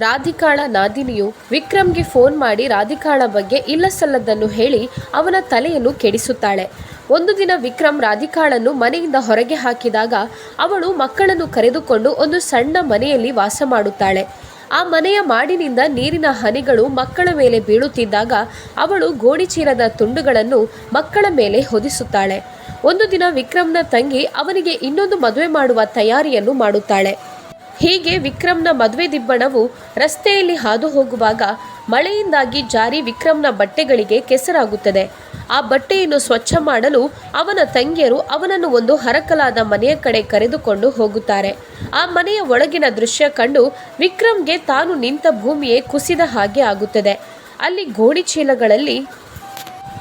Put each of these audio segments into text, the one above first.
ರಾಧಿಕಾಳ ನಾದಿನಿಯು ವಿಕ್ರಮ್ಗೆ phone ಮಾಡಿ ರಾಧಿಕಾಳ ಬಗ್ಗೆ ಇಲ್ಲಸಲ್ಲದನ್ನು ಹೇಳಿ ಅವನ ತಲೆಯನ್ನು ಕೆಡಿಸುತ್ತಾಳೆ. ಒಂದು ದಿನ ವಿಕ್ರಮ್ ರಾಧಿಕಾಳನ್ನು ಮನೆಯಿಂದ ಹೊರಗೆ ಹಾಕಿದಾಗ ಅವಳು ಮಕ್ಕಳನ್ನು ಕರೆದುಕೊಂಡು ಒಂದು ಸಣ್ಣ ಮನೆಯಲ್ಲಿ ವಾಸ ಮಾಡುತ್ತಾಳೆ. ಆ ಮನೆಯ ಮಾಡಿನಿಂದ ನೀರಿನ ಹನಿಗಳು ಮಕ್ಕಳ ಮೇಲೆ ಬೀಳುತ್ತಿದ್ದಾಗ ಅವಳು ಗೋಣಿಚೀಲದ ತುಂಡುಗಳನ್ನು ಮಕ್ಕಳ ಮೇಲೆ ಹೊದಿಸುತ್ತಾಳೆ. ಒಂದು ದಿನ ವಿಕ್ರಮ್ನ ತಂಗಿ ಅವನಿಗೆ ಇನ್ನೊಂದು ಮದುವೆ ಮಾಡುವ ತಯಾರಿಯನ್ನು ಮಾಡುತ್ತಾಳೆ. ಹೀಗೆ ವಿಕ್ರಮ್ನ ಮದುವೆ ದಿಬ್ಬಣವು ರಸ್ತೆಯಲ್ಲಿ ಹಾದು ಹೋಗುವಾಗ ಮಳೆಯಿಂದಾಗಿ ಜಾರಿ ವಿಕ್ರಮ್ನ ಬಟ್ಟೆಗಳಿಗೆ ಕೆಸರಾಗುತ್ತದೆ. ಆ ಬಟ್ಟೆಯನ್ನು ಸ್ವಚ್ಛ ಮಾಡಲು ಅವನ ತಂಗಿಯರು ಅವನನ್ನು ಒಂದು ಹರಕಲಾದ ಮನೆಯ ಕಡೆ ಕರೆದುಕೊಂಡು ಹೋಗುತ್ತಾರೆ. ಆ ಮನೆಯ ಒಳಗಿನ ದೃಶ್ಯ ಕಂಡು ವಿಕ್ರಮ್ಗೆ ತಾನು ನಿಂತ ಭೂಮಿಯೇ ಕುಸಿದ ಹಾಗೆ ಆಗುತ್ತದೆ. ಅಲ್ಲಿ ಗೋಣಿ ಚೀಲಗಳಲ್ಲಿ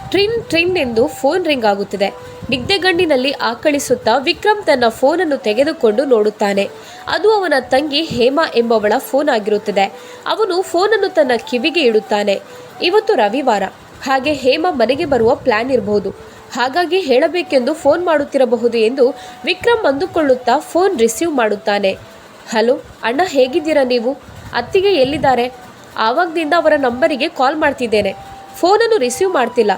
ಟ್ರಿನ್ ಟ್ರಿನ್ ಎಂದು ಫೋನ್ ರಿಂಗ್ ಆಗುತ್ತದೆ. ನಿದ್ದೆಗಣ್ಣಿನಲ್ಲಿ ಆಕಳಿಸುತ್ತಾ ವಿಕ್ರಮ್ ತನ್ನ ಫೋನನ್ನು ತೆಗೆದುಕೊಂಡು ನೋಡುತ್ತಾನೆ. ಅದು ಅವನ ತಂಗಿ ಹೇಮಾ ಎಂಬವಳ ಫೋನ್ ಆಗಿರುತ್ತದೆ. ಅವನು ಫೋನನ್ನು ತನ್ನ ಕಿವಿಗೆ ಇಡುತ್ತಾನೆ. ಇವತ್ತು ರವಿವಾರ. ಹಾಗೆ ಹೇಮಾ ಮನೆಗೆ ಬರುವ ಪ್ಲಾನ್ ಇರಬಹುದು ಹಾಗಾಗಿ ಹೇಳಬೇಕೆಂದು ಫೋನ್ ಮಾಡುತ್ತಿರಬಹುದು ಎಂದು ವಿಕ್ರಮ್ ಅಂದುಕೊಳ್ಳುತ್ತಾ ಫೋನ್ ರಿಸೀವ್ ಮಾಡುತ್ತಾನೆ. ಹಲೋ, ಅಣ್ಣ ಹೇಗಿದ್ದೀರಾ ನೀವು? ಅತ್ತಿಗೆ ಎಲ್ಲಿದ್ದಾರೆ? ಆವಾಗದಿಂದ ಅವರ ನಂಬರಿಗೆ ಕಾಲ್ ಮಾಡ್ತಿದ್ದೇನೆ. ಫೋನನ್ನು ರಿಸೀವ್ ಮಾಡ್ತಿಲ್ಲ.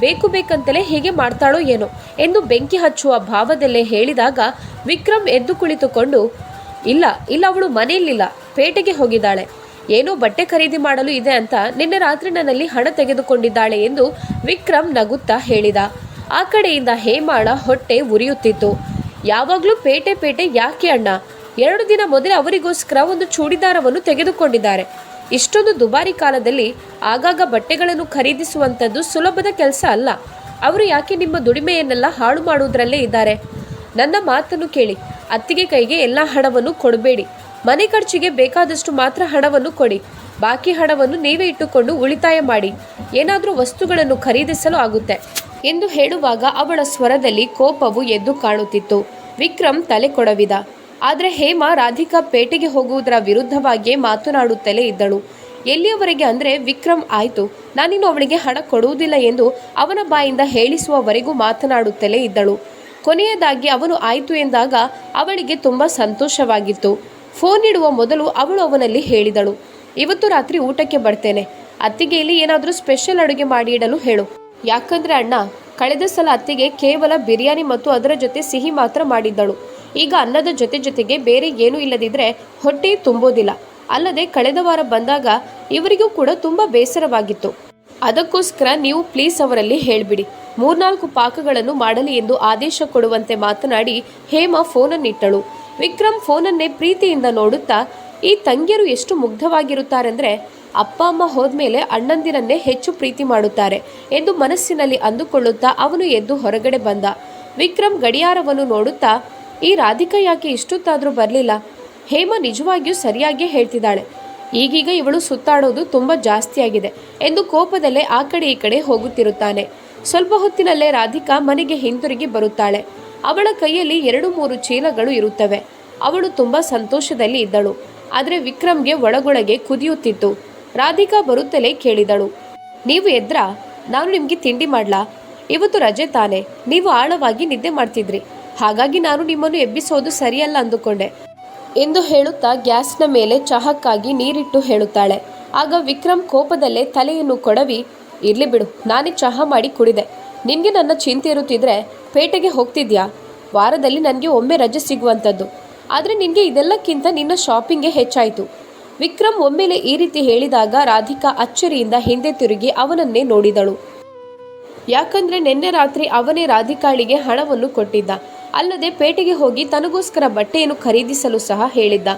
ಬೇಕು ಬೇಕಂತಲೇ ಹೇಗೆ ಮಾಡ್ತಾಳೋ ಏನೋ ಎಂದು ಬೆಂಕಿ ಹಚ್ಚುವ ಭಾವದಲ್ಲೇ ಹೇಳಿದಾಗ ವಿಕ್ರಮ್ ಎದ್ದು ಕುಳಿತುಕೊಂಡು, ಇಲ್ಲ ಇಲ್ಲ, ಅವಳು ಮನೆಯಲ್ಲಿಲ್ಲ, ಪೇಟೆಗೆ ಹೋಗಿದ್ದಾಳೆ. ಏನೋ ಬಟ್ಟೆ ಖರೀದಿ ಮಾಡಲು ಇದೆ ಅಂತ ನಿನ್ನೆ ರಾತ್ರಿ ನನ್ನಲ್ಲಿ ಹಣ ತೆಗೆದುಕೊಂಡಿದ್ದಾಳೆ ಎಂದು ವಿಕ್ರಮ್ ನಗುತ್ತಾ ಹೇಳಿದ. ಆ ಕಡೆಯಿಂದ ಹೇಮಾಳ ಹೊಟ್ಟೆ ಉರಿಯುತ್ತಿತ್ತು. ಯಾವಾಗಲೂ ಪೇಟೆ ಪೇಟೆ ಯಾಕೆ ಅಣ್ಣ? ಎರಡು ದಿನ ಮೊದಲೇ ಅವರಿಗೋಸ್ಕರ ಒಂದು ಚೂಡಿದಾರವನ್ನು ತೆಗೆದುಕೊಂಡಿದ್ದಾರೆ. ಇಷ್ಟೊಂದು ದುಬಾರಿ ಕಾಲದಲ್ಲಿ ಆಗಾಗ ಬಟ್ಟೆಗಳನ್ನು ಖರೀದಿಸುವಂಥದ್ದು ಸುಲಭದ ಕೆಲಸ ಅಲ್ಲ. ಅವರು ಯಾಕೆ ನಿಮ್ಮ ದುಡಿಮೆಯನ್ನೆಲ್ಲ ಹಾಳು ಮಾಡುವುದರಲ್ಲೇ ಇದ್ದಾರೆ? ನನ್ನ ಮಾತನ್ನು ಕೇಳಿ, ಅತ್ತಿಗೆ ಕೈಗೆ ಎಲ್ಲ ಹಣವನ್ನು ಕೊಡಬೇಡಿ. ಮನೆ ಖರ್ಚಿಗೆ ಬೇಕಾದಷ್ಟು ಮಾತ್ರ ಹಣವನ್ನು ಕೊಡಿ. ಬಾಕಿ ಹಣವನ್ನು ನೀವೇ ಇಟ್ಟುಕೊಂಡು ಉಳಿತಾಯ ಮಾಡಿ. ಏನಾದರೂ ವಸ್ತುಗಳನ್ನು ಖರೀದಿಸಲು ಆಗುತ್ತೆ. ಎಂದು ಹೇಳುವಾಗ ಅವಳ ಸ್ವರದಲ್ಲಿ ಕೋಪವು ಎದ್ದು ಕಾಣುತ್ತಿತ್ತು. ವಿಕ್ರಮ್ ತಲೆ ಕೊಡವಿದ. ಆದರೆ ಹೇಮಾ ರಾಧಿಕಾ ಪೇಟೆಗೆ ಹೋಗುವುದರ ವಿರುದ್ಧವಾಗಿಯೇ ಮಾತನಾಡುತ್ತಲೇ ಇದ್ದಳು. ಎಲ್ಲಿಯವರೆಗೆ ಅಂದರೆ ವಿಕ್ರಮ್ ಆಯಿತು. ನಾನಿನ್ನು ಅವಳಿಗೆ ಹಣ ಕೊಡುವುದಿಲ್ಲ ಎಂದು ಅವನ ಬಾಯಿಂದ ಹೇಳಿಸುವವರೆಗೂ ಮಾತನಾಡುತ್ತಲೇ ಇದ್ದಳು. ಕೊನೆಯದಾಗಿ ಅವನು ಆಯಿತು ಎಂದಾಗ ಅವಳಿಗೆ ತುಂಬ ಸಂತೋಷವಾಗಿತ್ತು. ಫೋನ್ ಇಡುವ ಮೊದಲು ಅವಳು ಅವನಲ್ಲಿ ಹೇಳಿದಳು. ಇವತ್ತು ರಾತ್ರಿ ಊಟಕ್ಕೆ ಬರ್ತೇನೆ. ಅತ್ತಿಗೆ ಇಲ್ಲಿ ಏನಾದರೂ ಸ್ಪೆಷಲ್ ಅಡುಗೆ ಮಾಡಿ ಇಡಲು ಹೇಳು. ಯಾಕಂದ್ರೆ ಅಣ್ಣ, ಕಳೆದ ಸಲ ಅತ್ತಿಗೆ ಕೇವಲ ಬಿರಿಯಾನಿ ಮತ್ತು ಅದರ ಜೊತೆ ಸಿಹಿ ಮಾತ್ರ ಮಾಡಿದ್ದಳು. ಈಗ ಅನ್ನದ ಜೊತೆ ಜೊತೆಗೆ ಬೇರೆ ಏನೂ ಇಲ್ಲದಿದ್ದರೆ ಹೊಟ್ಟೆ ತುಂಬೋದಿಲ್ಲ. ಅಲ್ಲದೆ ಕಳೆದ ವಾರ ಬಂದಾಗ ಇವರಿಗೂ ಕೂಡ ತುಂಬ ಬೇಸರವಾಗಿತ್ತು. ಅದಕ್ಕೋಸ್ಕರ ನೀವು ಪ್ಲೀಸ್ ಅವರಲ್ಲಿ ಹೇಳಿಬಿಡಿ. ಮೂರ್ನಾಲ್ಕು ಪಾಕಗಳನ್ನು ಮಾಡಲಿ ಎಂದು ಆದೇಶ ಕೊಡುವಂತೆ ಮಾತನಾಡಿ ಹೇಮಾ ಫೋನನ್ನಿಟ್ಟಳು. ವಿಕ್ರಮ್ ಫೋನನ್ನೇ ಪ್ರೀತಿಯಿಂದ ನೋಡುತ್ತಾ, ಈ ತಂಗಿಯರು ಎಷ್ಟು ಮುಗ್ಧವಾಗಿರುತ್ತಾರೆಂದರೆ ಅಪ್ಪ, ಅಮ್ಮ ಹೋದ್ಮೇಲೆ ಅಣ್ಣಂದಿರನ್ನೇ ಹೆಚ್ಚು ಪ್ರೀತಿ ಮಾಡುತ್ತಾರೆ ಎಂದು ಮನಸ್ಸಿನಲ್ಲಿ ಅಂದುಕೊಳ್ಳುತ್ತಾ ಅವನು ಎದ್ದು ಹೊರಗಡೆ ಬಂದ. ವಿಕ್ರಮ್ ಗಡಿಯಾರವನ್ನು ನೋಡುತ್ತಾ ಈ ರಾಧಿಕಾ ಯಾಕೆ ಇಷ್ಟೊತ್ತಾದರೂ ಬರಲಿಲ್ಲ? ಹೇಮ ನಿಜವಾಗಿಯೂ ಸರಿಯಾಗಿಯೇ ಹೇಳ್ತಿದ್ದಾಳೆ. ಈಗೀಗ ಇವಳು ಸುತ್ತಾಡೋದು ತುಂಬ ಜಾಸ್ತಿಯಾಗಿದೆ ಎಂದು ಕೋಪದಲ್ಲೇ ಆ ಕಡೆ ಈ ಕಡೆ ಹೋಗುತ್ತಿರುತ್ತಾನೆ. ಸ್ವಲ್ಪ ಹೊತ್ತಿನಲ್ಲೇ ರಾಧಿಕಾ ಮನೆಗೆ ಹಿಂತಿರುಗಿ ಬರುತ್ತಾಳೆ. ಅವಳ ಕೈಯಲ್ಲಿ ಎರಡು ಮೂರು ಚೀಲಗಳು ಇರುತ್ತವೆ. ಅವಳು ತುಂಬ ಸಂತೋಷದಲ್ಲಿ ಇದ್ದಳು. ಆದರೆ ವಿಕ್ರಮ್ಗೆ ಒಳಗೊಳಗೆ ಕುದಿಯುತ್ತಿತ್ತು. ರಾಧಿಕಾ ಬರುತ್ತಲೇ ಕೇಳಿದಳು. ನೀವು ಎದ್ರಾ? ನಾನು ನಿಮಗೆ ತಿಂಡಿ ಮಾಡ್ಲಾ? ಇವತ್ತು ರಜೆ ತಾನೆ. ನೀವು ಆಳವಾಗಿ ನಿದ್ದೆ ಮಾಡ್ತಿದ್ರಿ. ಹಾಗಾಗಿ ನಾನು ನಿಮ್ಮನ್ನು ಎಬ್ಬಿಸೋದು ಸರಿಯಲ್ಲ ಅಂದುಕೊಂಡೆ ಎಂದು ಹೇಳುತ್ತಾ ಗ್ಯಾಸ್ನ ಮೇಲೆ ಚಹಕ್ಕಾಗಿ ನೀರಿಟ್ಟು ಹೇಳುತ್ತಾಳೆ. ಆಗ ವಿಕ್ರಮ್ ಕೋಪದಲ್ಲೇ ತಲೆಯನ್ನು ಕೊಡವಿ, ಇರ್ಲಿ ಬಿಡು, ನಾನೇ ಚಹಾ ಮಾಡಿ ಕುಡಿದೆ. ನಿನಗೆ ನನ್ನ ಚಿಂತೆ ಇರುತ್ತಿದ್ರೆ ಪೇಟೆಗೆ ಹೋಗ್ತಿದ್ಯಾ? ವಾರದಲ್ಲಿ ನನಗೆ ಒಮ್ಮೆ ರಜೆ ಸಿಗುವಂಥದ್ದು ಆದರೆ ನಿನಗೆ ಇದೆಲ್ಲಕ್ಕಿಂತ ನಿನ್ನ ಶಾಪಿಂಗ್ಗೆ ಹೆಚ್ಚಾಯಿತು. ವಿಕ್ರಮ್ ಒಮ್ಮೆಲೆ ಈ ರೀತಿ ಹೇಳಿದಾಗ ರಾಧಿಕಾ ಅಚ್ಚರಿಯಿಂದ ಹಿಂದೆ ತಿರುಗಿ ಅವನನ್ನೇ ನೋಡಿದಳು. ಯಾಕಂದ್ರೆ ನಿನ್ನೆ ರಾತ್ರಿ ಅವನೇ ರಾಧಿಕಾಳಿಗೆ ಹಣವನ್ನು ಕೊಟ್ಟಿದ್ದ. ಅಲ್ಲದೆ ಪೇಟೆಗೆ ಹೋಗಿ ತನಗೋಸ್ಕರ ಬಟ್ಟೆಯನ್ನು ಖರೀದಿಸಲು ಸಹ ಹೇಳಿದ್ದ.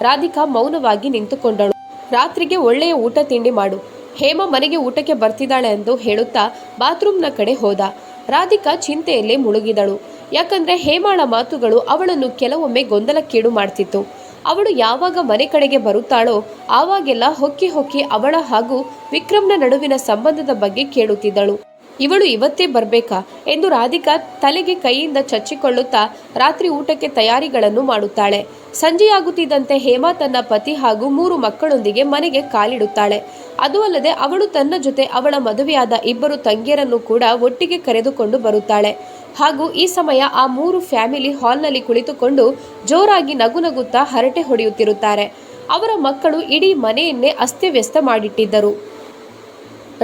ರಾಧಿಕಾ ಮೌನವಾಗಿ ನಿಂತುಕೊಂಡಳು. ರಾತ್ರಿಗೆ ಒಳ್ಳೆಯ ಊಟ ತಿಂಡಿ ಮಾಡು. ಹೇಮ ಮನೆಗೆ ಊಟಕ್ಕೆ ಬರ್ತಿದ್ದಾಳೆ ಎಂದು ಹೇಳುತ್ತಾ ಬಾತ್ರೂಮ್ನ ಕಡೆ ಹೋದ. ರಾಧಿಕಾ ಚಿಂತೆಯಲ್ಲೇ ಮುಳುಗಿದಳು. ಯಾಕಂದ್ರೆ ಹೇಮಾಳ ಮಾತುಗಳು ಅವಳನ್ನು ಕೆಲವೊಮ್ಮೆ ಗೊಂದಲಕ್ಕೀಡು ಮಾಡ್ತಿತ್ತು. ಅವಳು ಯಾವಾಗ ಮನೆ ಕಡೆಗೆ ಬರುತ್ತಾಳೋ ಆವಾಗೆಲ್ಲ ಹೊಕ್ಕಿ ಹೊಕ್ಕಿ ಅವಳ ಹಾಗೂ ವಿಕ್ರಮ್ನ ನಡುವಿನ ಸಂಬಂಧದ ಬಗ್ಗೆ ಕೇಳುತ್ತಿದ್ದಳು. ಇವಳು ಇವತ್ತೇ ಬರಬೇಕಾ ಎಂದು ರಾಧಿಕಾ ತಲೆಗೆ ಕೈಯಿಂದ ಚಚ್ಚಿಕೊಳ್ಳುತ್ತಾ ರಾತ್ರಿ ಊಟಕ್ಕೆ ತಯಾರಿಗಳನ್ನು ಮಾಡುತ್ತಾಳೆ. ಸಂಜೆಯಾಗುತ್ತಿದ್ದಂತೆ ಹೇಮಾ ತನ್ನ ಪತಿ ಹಾಗೂ ಮೂರು ಮಕ್ಕಳೊಂದಿಗೆ ಮನೆಗೆ ಕಾಲಿಡುತ್ತಾಳೆ. ಅದು ಅಲ್ಲದೆ ಅವಳು ತನ್ನ ಜೊತೆ ಅವಳ ಮದುವೆಯಾದ ಇಬ್ಬರು ತಂಗಿಯರನ್ನು ಕೂಡ ಒಟ್ಟಿಗೆ ಕರೆದುಕೊಂಡು ಬರುತ್ತಾಳೆ. ಹಾಗೂ ಈ ಸಮಯ ಆ ಮೂರು ಫ್ಯಾಮಿಲಿ ಹಾಲ್ನಲ್ಲಿ ಕುಳಿತುಕೊಂಡು ಜೋರಾಗಿ ನಗು ನಗುತ್ತಾ ಹರಟೆ ಹೊಡೆಯುತ್ತಿರುತ್ತಾರೆ. ಅವರ ಮಕ್ಕಳು ಇಡೀ ಮನೆಯನ್ನೇ ಅಸ್ತವ್ಯಸ್ತ ಮಾಡಿಟ್ಟಿದ್ದರು.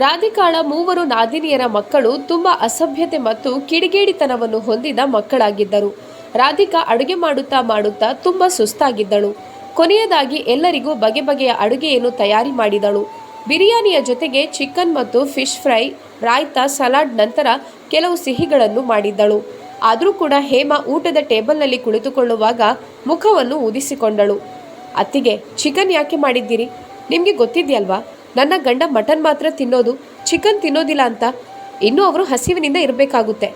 ರಾಧಿಕಾಳ ಮೂವರು ನಾದಿನಿಯರ ಮಕ್ಕಳು ತುಂಬ ಅಸಭ್ಯತೆ ಮತ್ತು ಕಿಡಿಗೇಡಿತನವನ್ನು ಹೊಂದಿದ ಮಕ್ಕಳಾಗಿದ್ದರು. ರಾಧಿಕಾ ಅಡುಗೆ ಮಾಡುತ್ತಾ ಮಾಡುತ್ತಾ ತುಂಬ ಸುಸ್ತಾಗಿದ್ದಳು. ಕೊನೆಯದಾಗಿ ಎಲ್ಲರಿಗೂ ಬಗೆ ಬಗೆಯ ಅಡುಗೆಯನ್ನು ತಯಾರಿ ಮಾಡಿದಳು. ಬಿರಿಯಾನಿಯ ಜೊತೆಗೆ ಚಿಕನ್ ಮತ್ತು ಫಿಶ್ ಫ್ರೈ, ರಾಯ್ತಾ ಸಲಾಡ್ ನಂತರ ಕೆಲವು ಸಿಹಿಗಳನ್ನು ಮಾಡಿದ್ದಳು. ಆದರೂ ಕೂಡ ಹೇಮಾ ಊಟದ ಟೇಬಲ್ನಲ್ಲಿ ಕುಳಿತುಕೊಳ್ಳುವಾಗ ಮುಖವನ್ನು ಊದಿಸಿಕೊಂಡಳು. ಅತ್ತಿಗೆ, ಚಿಕನ್ ಯಾಕೆ ಮಾಡಿದ್ದೀರಿ? ನಿಮಗೆ ಗೊತ್ತಿದೆಯಲ್ವಾ? ನನ್ನ ಗಂಡ ಮಟನ್ ಮಾತ್ರ ತಿನ್ನೋದು, ಚಿಕನ್ ತಿನ್ನೋದಿಲ್ಲ ಅಂತ ಇನ್ನೂ ಅವರು ಹಸಿವಿನಿಂದ ಇರಬೇಕಾಗುತ್ತೆ.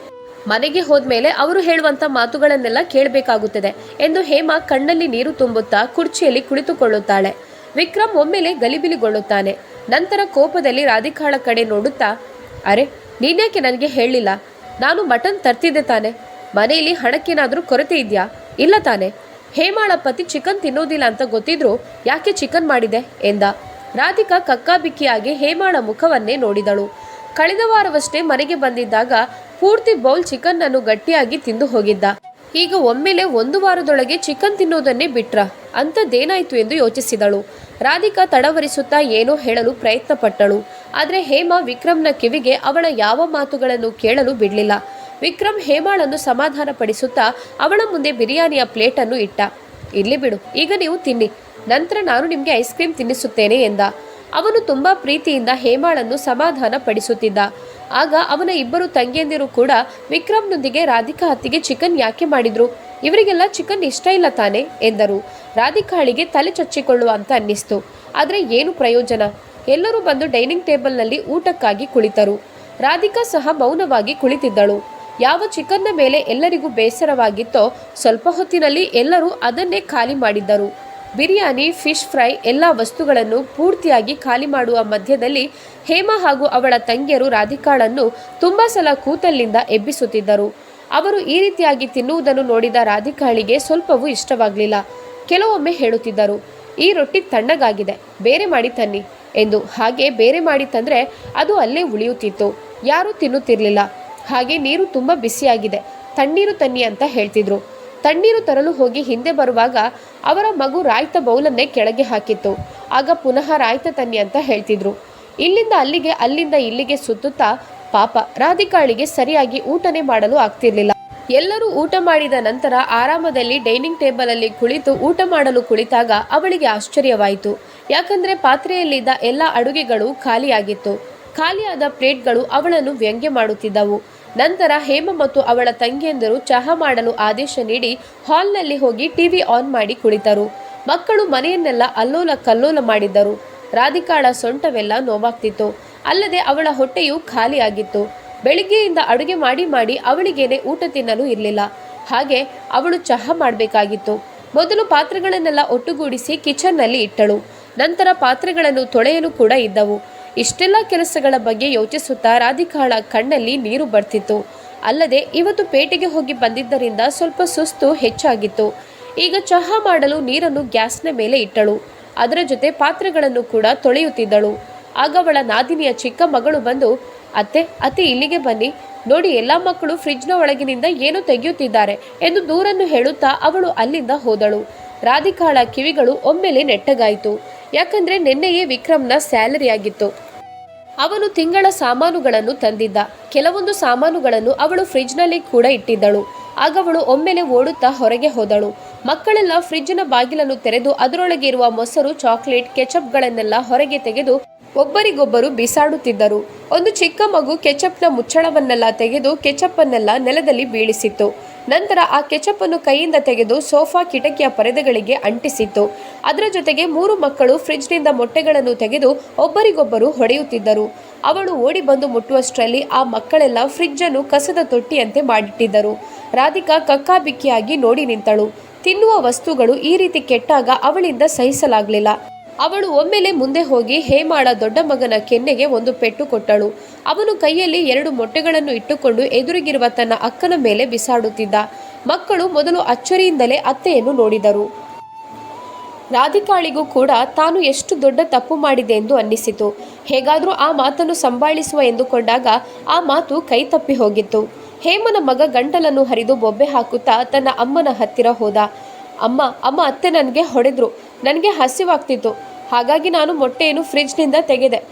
ಮನೆಗೆ ಹೋದ್ಮೇಲೆ ಅವರು ಹೇಳುವಂತ ಮಾತುಗಳನ್ನೆಲ್ಲ ಕೇಳಬೇಕಾಗುತ್ತದೆ ಎಂದು ಹೇಮಾ ಕಣ್ಣಲ್ಲಿ ನೀರು ತುಂಬುತ್ತಾ ಕುರ್ಚಿಯಲ್ಲಿ ಕುಳಿತುಕೊಳ್ಳುತ್ತಾಳೆ. ವಿಕ್ರಮ್ ಒಮ್ಮೆಲೆ ಗಲಿಬಿಲಿಗೊಳ್ಳುತ್ತಾನೆ. ನಂತರ ಕೋಪದಲ್ಲಿ ರಾಧಿಕಾಳ ಕಡೆ ನೋಡುತ್ತಾ, ಅರೆ, ನೀನ್ಯಾಕೆ ನನಗೆ ಹೇಳಿಲ್ಲ? ನಾನು ಮಟನ್ ತರ್ತಿದ್ದೆ ತಾನೆ. ಮನೆಯಲ್ಲಿ ಹಣಕ್ಕೇನಾದರೂ ಕೊರತೆ ಇದೆಯಾ? ಇಲ್ಲ ತಾನೆ. ಹೇಮಾಳ ಪತಿ ಚಿಕನ್ ತಿನ್ನೋದಿಲ್ಲ ಅಂತ ಗೊತ್ತಿದ್ರು ಯಾಕೆ ಚಿಕನ್ ಮಾಡಿದೆ? ಎಂದ. ರಾಧಿಕಾ ಕಕ್ಕಾಬಿಕ್ಕಿಯಾಗಿ ಹೇಮಾಳ ಮುಖವನ್ನೇ ನೋಡಿದಳು. ಕಳೆದ ವಾರವಷ್ಟೇ ಮನೆಗೆ ಬಂದಿದ್ದಾಗ ಪೂರ್ತಿ ಬೌಲ್ ಚಿಕನ್ ಅನ್ನು ಗಟ್ಟಿಯಾಗಿ ತಿಂದು ಹೋಗಿದ್ದ. ಈಗ ಒಮ್ಮೆಲೆ ಒಂದು ವಾರದೊಳಗೆ ಚಿಕನ್ ತಿನ್ನೋದನ್ನೇ ಬಿಟ್ರ. ಅಂಥದ್ದೇನಾಯ್ತು ಎಂದು ಯೋಚಿಸಿದಳು. ರಾಧಿಕಾ ತಡವರಿಸುತ್ತಾ ಏನೋ ಹೇಳಲು ಪ್ರಯತ್ನಪಟ್ಟಳು. ಆದರೆ ಹೇಮಾ ವಿಕ್ರಮ್ನ ಕಿವಿಗೆ ಅವಳ ಯಾವ ಮಾತುಗಳನ್ನು ಕೇಳಲು ಬಿಡಲಿಲ್ಲ. ವಿಕ್ರಮ್ ಹೇಮಾಳನ್ನು ಸಮಾಧಾನಪಡಿಸುತ್ತಾ ಅವಳ ಮುಂದೆ ಬಿರಿಯಾನಿಯ ಪ್ಲೇಟನ್ನು ಇಟ್ಟ. ಇಲ್ಲಿ ಬಿಡು, ಈಗ ನೀವು ತಿನ್ನಿ. ನಂತರ ನಾನು ನಿಮಗೆ ಐಸ್ ಕ್ರೀಮ್ ತಿನ್ನಿಸುತ್ತೇನೆ ಎಂದ. ಅವನು ತುಂಬಾ ಪ್ರೀತಿಯಿಂದ ಹೇಮಾಳನ್ನು ಸಮಾಧಾನ ಪಡಿಸುತ್ತಿದ್ದ ಆಗ ಅವನ ಇಬ್ಬರು ತಂಗಿಯಂದಿರು ಕೂಡ ವಿಕ್ರಮ್ನೊಂದಿಗೆ ರಾಧಿಕಾ ಹತ್ತಿಗೆ ಚಿಕನ್ ಯಾಕೆ ಮಾಡಿದ್ರು? ಇವರಿಗೆಲ್ಲ ಚಿಕನ್ ಇಷ್ಟ ಇಲ್ಲ ತಾನೆ? ಎಂದರು. ರಾಧಿಕಾಳಿಗೆ ತಲೆ ಚಚ್ಚಿಕೊಳ್ಳುವ ಅಂತ ಅನ್ನಿಸ್ತು. ಆದರೆ ಏನು ಪ್ರಯೋಜನ? ಎಲ್ಲರೂ ಬಂದು ಡೈನಿಂಗ್ ಟೇಬಲ್ನಲ್ಲಿ ಊಟಕ್ಕಾಗಿ ಕುಳಿತರು. ರಾಧಿಕಾ ಸಹ ಮೌನವಾಗಿ ಕುಳಿತಿದ್ದಳು. ಯಾವ ಚಿಕನ್ನ ಮೇಲೆ ಎಲ್ಲರಿಗೂ ಬೇಸರವಾಗಿತ್ತೋ ಸ್ವಲ್ಪ ಹೊತ್ತಿನಲ್ಲಿ ಎಲ್ಲರೂ ಅದನ್ನೇ ಖಾಲಿ ಮಾಡಿದ್ದರು. ಬಿರಿಯಾನಿ, ಫಿಶ್ ಫ್ರೈ ಎಲ್ಲ ವಸ್ತುಗಳನ್ನು ಪೂರ್ತಿಯಾಗಿ ಖಾಲಿ ಮಾಡುವ ಮಧ್ಯದಲ್ಲಿ ಹೇಮಾ ಹಾಗೂ ಅವಳ ತಂಗಿಯರು ರಾಧಿಕಾಳನ್ನು ತುಂಬ ಸಲ ಕೂತಲ್ಲಿಂದ ಎಬ್ಬಿಸುತ್ತಿದ್ದರು. ಅವರು ಈ ರೀತಿಯಾಗಿ ತಿನ್ನುವುದನ್ನು ನೋಡಿದ ರಾಧಿಕಾಳಿಗೆ ಸ್ವಲ್ಪವೂ ಇಷ್ಟವಾಗಲಿಲ್ಲ. ಕೆಲವೊಮ್ಮೆ ಹೇಳುತ್ತಿದ್ದರು, ಈ ರೊಟ್ಟಿ ತಣ್ಣಗಾಗಿದೆ, ಬೇರೆ ಮಾಡಿ ತನ್ನಿ ಎಂದು. ಹಾಗೆ ಬೇರೆ ಮಾಡಿ ತಂದರೆ ಅದು ಅಲ್ಲೇ ಉಳಿಯುತ್ತಿತ್ತು. ಯಾರೂ ತಿನ್ನುತ್ತಿರಲಿಲ್ಲ. ಹಾಗೆ ನೀರು ತುಂಬ ಬಿಸಿಯಾಗಿದೆ, ತಣ್ಣೀರು ತನ್ನಿ ಅಂತ ಹೇಳ್ತಿದ್ರು. ತಣ್ಣೀರು ತರಲು ಹೋಗಿ ಹಿಂದೆ ಬರುವಾಗ ಅವರ ಮಗು ರಾಯ್ತ ಬೌಲನ್ನೇ ಕೆಳಗೆ ಹಾಕಿತ್ತು. ಆಗ ಪುನಃ ರಾಯ್ತ ತನ್ನಿ ಅಂತ ಹೇಳ್ತಿದ್ರು. ಇಲ್ಲಿಂದ ಅಲ್ಲಿಗೆ, ಅಲ್ಲಿಂದ ಇಲ್ಲಿಗೆ ಸುತ್ತುತ್ತಾ ಪಾಪ ರಾಧಿಕಾಳಿಗೆ ಸರಿಯಾಗಿ ಊಟನೇ ಮಾಡಲು ಆಗ್ತಿರ್ಲಿಲ್ಲ. ಎಲ್ಲರೂ ಊಟ ಮಾಡಿದ ನಂತರ ಆರಾಮದಲ್ಲಿ ಡೈನಿಂಗ್ ಟೇಬಲಲ್ಲಿ ಕುಳಿತು ಊಟ ಮಾಡಲು ಕುಳಿತಾಗ ಅವಳಿಗೆ ಆಶ್ಚರ್ಯವಾಯಿತು. ಯಾಕಂದ್ರೆ ಪಾತ್ರೆಯಲ್ಲಿದ್ದ ಎಲ್ಲ ಅಡುಗೆಗಳು ಖಾಲಿಯಾಗಿತ್ತು. ಖಾಲಿಯಾದ ಪ್ಲೇಟ್ಗಳು ಅವಳನ್ನು ವ್ಯಂಗ್ಯ ಮಾಡುತ್ತಿದ್ದವು. ನಂತರ ಹೇಮ ಮತ್ತು ಅವಳ ತಂಗಿಯಂದರು ಚಹಾ ಮಾಡಲು ಆದೇಶ ನೀಡಿ ಹಾಲ್ನಲ್ಲಿ ಹೋಗಿ ಟಿವಿ ಆನ್ ಮಾಡಿ ಕುಳಿತರು. ಮಕ್ಕಳು ಮನೆಯನ್ನೆಲ್ಲ ಅಲ್ಲೋಲ ಕಲ್ಲೋಲ ಮಾಡಿದ್ದರು. ರಾಧಿಕಾಳ ಸೊಂಟವೆಲ್ಲ ನೋವಾಗ್ತಿತ್ತು. ಅಲ್ಲದೆ ಅವಳ ಹೊಟ್ಟೆಯು ಖಾಲಿಯಾಗಿತ್ತು. ಬೆಳಿಗ್ಗೆಯಿಂದ ಅಡುಗೆ ಮಾಡಿ ಮಾಡಿ ಅವಳಿಗೇನೆ ಊಟ ತಿನ್ನಲು ಇರಲಿಲ್ಲ. ಹಾಗೆ ಅವಳು ಚಹಾ ಮಾಡಬೇಕಾಗಿತ್ತು. ಮೊದಲು ಪಾತ್ರೆಗಳನ್ನೆಲ್ಲ ಒಟ್ಟುಗೂಡಿಸಿ ಕಿಚನ್ನಲ್ಲಿ ಇಟ್ಟಳು. ನಂತರ ಪಾತ್ರೆಗಳನ್ನು ತೊಳೆಯಲು ಕೂಡ ಇದ್ದವು. ಇಷ್ಟೆಲ್ಲ ಕೆಲಸಗಳ ಬಗ್ಗೆ ಯೋಚಿಸುತ್ತಾ ರಾಧಿಕಾಳ ಕಣ್ಣಲ್ಲಿ ನೀರು ಬರ್ತಿತ್ತು. ಅಲ್ಲದೆ ಇವತ್ತು ಪೇಟೆಗೆ ಹೋಗಿ ಬಂದಿದ್ದರಿಂದ ಸ್ವಲ್ಪ ಸುಸ್ತು ಹೆಚ್ಚಾಗಿತ್ತು. ಈಗ ಚಹಾ ಮಾಡಲು ನೀರನ್ನು ಗ್ಯಾಸ್ನ ಮೇಲೆ ಇಟ್ಟಳು. ಅದರ ಜೊತೆ ಪಾತ್ರೆಗಳನ್ನು ಕೂಡ ತೊಳೆಯುತ್ತಿದ್ದಳು. ಆಗ ಅವಳ ನಾದಿನಿಯ ಚಿಕ್ಕ ಮಗಳು ಬಂದು, ಅತ್ತೆ ಅತ್ತೆ, ಇಲ್ಲಿಗೆ ಬನ್ನಿ. ನೋಡಿ, ಎಲ್ಲ ಮಕ್ಕಳು ಫ್ರಿಡ್ಜ್ನ ಒಳಗಿನಿಂದ ಏನು ತೆಗೆಯುತ್ತಿದ್ದಾರೆ? ಎಂದು ದೂರನ್ನು ಹೇಳುತ್ತಾ ಅವಳು ಅಲ್ಲಿಂದ ಹೋದಳು. ರಾಧಿಕಾಳ ಕಿವಿಗಳು ಒಮ್ಮೆಲೆ ನೆಟ್ಟಗಾಯಿತು. ಯಾಕಂದ್ರೆ ನಿನ್ನೆಯೇ ವಿಕ್ರಮ್ನ ಸ್ಯಾಲರಿ ಆಗಿತ್ತು. ಅವನು ತಿಂಗಳ ಸಾಮಾನುಗಳನ್ನು ತಂದಿದ್ದ. ಕೆಲವೊಂದು ಸಾಮಾನುಗಳನ್ನು ಅವಳು ಫ್ರಿಜ್ನಲ್ಲಿ ಕೂಡ ಇಟ್ಟಿದ್ದಳು. ಆಗ ಅವಳು ಒಮ್ಮೆಲೆ ಓಡುತ್ತಾ ಹೊರಗೆ ಹೋದಳು. ಮಕ್ಕಳೆಲ್ಲ ಫ್ರಿಡ್ಜ್ನ ಬಾಗಿಲನ್ನು ತೆರೆದು ಅದರೊಳಗೆ ಇರುವ ಮೊಸರು, ಚಾಕ್ಲೇಟ್, ಕೆಚಪ್ಗಳನ್ನೆಲ್ಲ ಹೊರಗೆ ತೆಗೆದು ಒಬ್ಬರಿಗೊಬ್ಬರು ಬಿಸಾಡುತ್ತಿದ್ದರು. ಒಂದು ಚಿಕ್ಕ ಮಗು ಕೆಚಪ್ನ ಮುಚ್ಚಳವನ್ನೆಲ್ಲ ತೆಗೆದು ಕೆಚಪ್ಪನ್ನೆಲ್ಲ ನೆಲದಲ್ಲಿ ಬೀಳಿಸಿತ್ತು. ನಂತರ ಆ ಕೆಚಪ್ ಅನ್ನು ಕೈಯಿಂದ ತೆಗೆದು ಸೋಫಾ ಕಿಟಕಿಯ ಪರದೆಗಳಿಗೆ ಅಂಟಿಸಿತ್ತು. ಅದರ ಜೊತೆಗೆ ಮೂರು ಮಕ್ಕಳು ಫ್ರಿಡ್ಜ್ನಿಂದ ಮೊಟ್ಟೆಗಳನ್ನು ತೆಗೆದು ಒಬ್ಬರಿಗೊಬ್ಬರು ಹೊಡೆಯುತ್ತಿದ್ದರು. ಅವಳು ಓಡಿ ಬಂದು ಮುಟ್ಟುವಷ್ಟರಲ್ಲಿ ಆ ಮಕ್ಕಳೆಲ್ಲ ಫ್ರಿಜ್ ಅನ್ನು ಕಸದ ತೊಟ್ಟಿಯಂತೆ ಮಾಡಿಟ್ಟಿದ್ದರು. ರಾಧಿಕಾ ಕಕ್ಕಾಬಿಕ್ಕಿಯಾಗಿ ನೋಡಿ ನಿಂತಳು. ತಿನ್ನುವ ವಸ್ತುಗಳು ಈ ರೀತಿ ಕೆಟ್ಟಾಗ ಅವಳಿಂದ ಸಹಿಸಲಾಗಲಿಲ್ಲ. ಅವಳು ಒಮ್ಮೆಲೆ ಮುಂದೆ ಹೋಗಿ ಹೇಮಾಳ ದೊಡ್ಡ ಮಗನ ಕೆನ್ನೆಗೆ ಒಂದು ಪೆಟ್ಟು ಕೊಟ್ಟಳು. ಅವನು ಕೈಯಲ್ಲಿ ಎರಡು ಮೊಟ್ಟೆಗಳನ್ನು ಇಟ್ಟುಕೊಂಡು ಎದುರಿಗಿರುವ ತನ್ನ ಅಕ್ಕನ ಮೇಲೆ ಬಿಸಾಡುತ್ತಿದ್ದ. ಮಕ್ಕಳು ಮೊದಲು ಅಚ್ಚರಿಯಿಂದಲೇ ಅತ್ತೆಯನ್ನು ನೋಡಿದರು. ರಾಧಿಕಾಳಿಗೂ ಕೂಡ ತಾನು ಎಷ್ಟು ದೊಡ್ಡ ತಪ್ಪು ಮಾಡಿದೆ ಎಂದು ಅನ್ನಿಸಿತು. ಹೇಗಾದರೂ ಆ ಮಾತನ್ನು ಸಂಭಾಳಿಸುವ ಎಂದುಕೊಂಡಾಗ ಆ ಮಾತು ಕೈ ತಪ್ಪಿ ಹೋಗಿತ್ತು. ಹೇಮನ ಮಗ ಗಂಟಲನ್ನು ಹರಿದು ಬೊಬ್ಬೆ ಹಾಕುತ್ತಾ ತನ್ನ ಅಮ್ಮನ ಹತ್ತಿರ ಹೋದ. ಅಮ್ಮ ಅಮ್ಮ ಅತ್ತೆ ನನಗೆ ಹೊಡೆದ್ರು. ನನಗೆ ಹಸಿವಾಗ್ತಿತ್ತು ಹಾಗಾಗಿ ನಾನು ಮೊಟ್ಟೆಯನ್ನು ಫ್ರಿಜ್ನಿಂದ ತೆಗೆದೆ.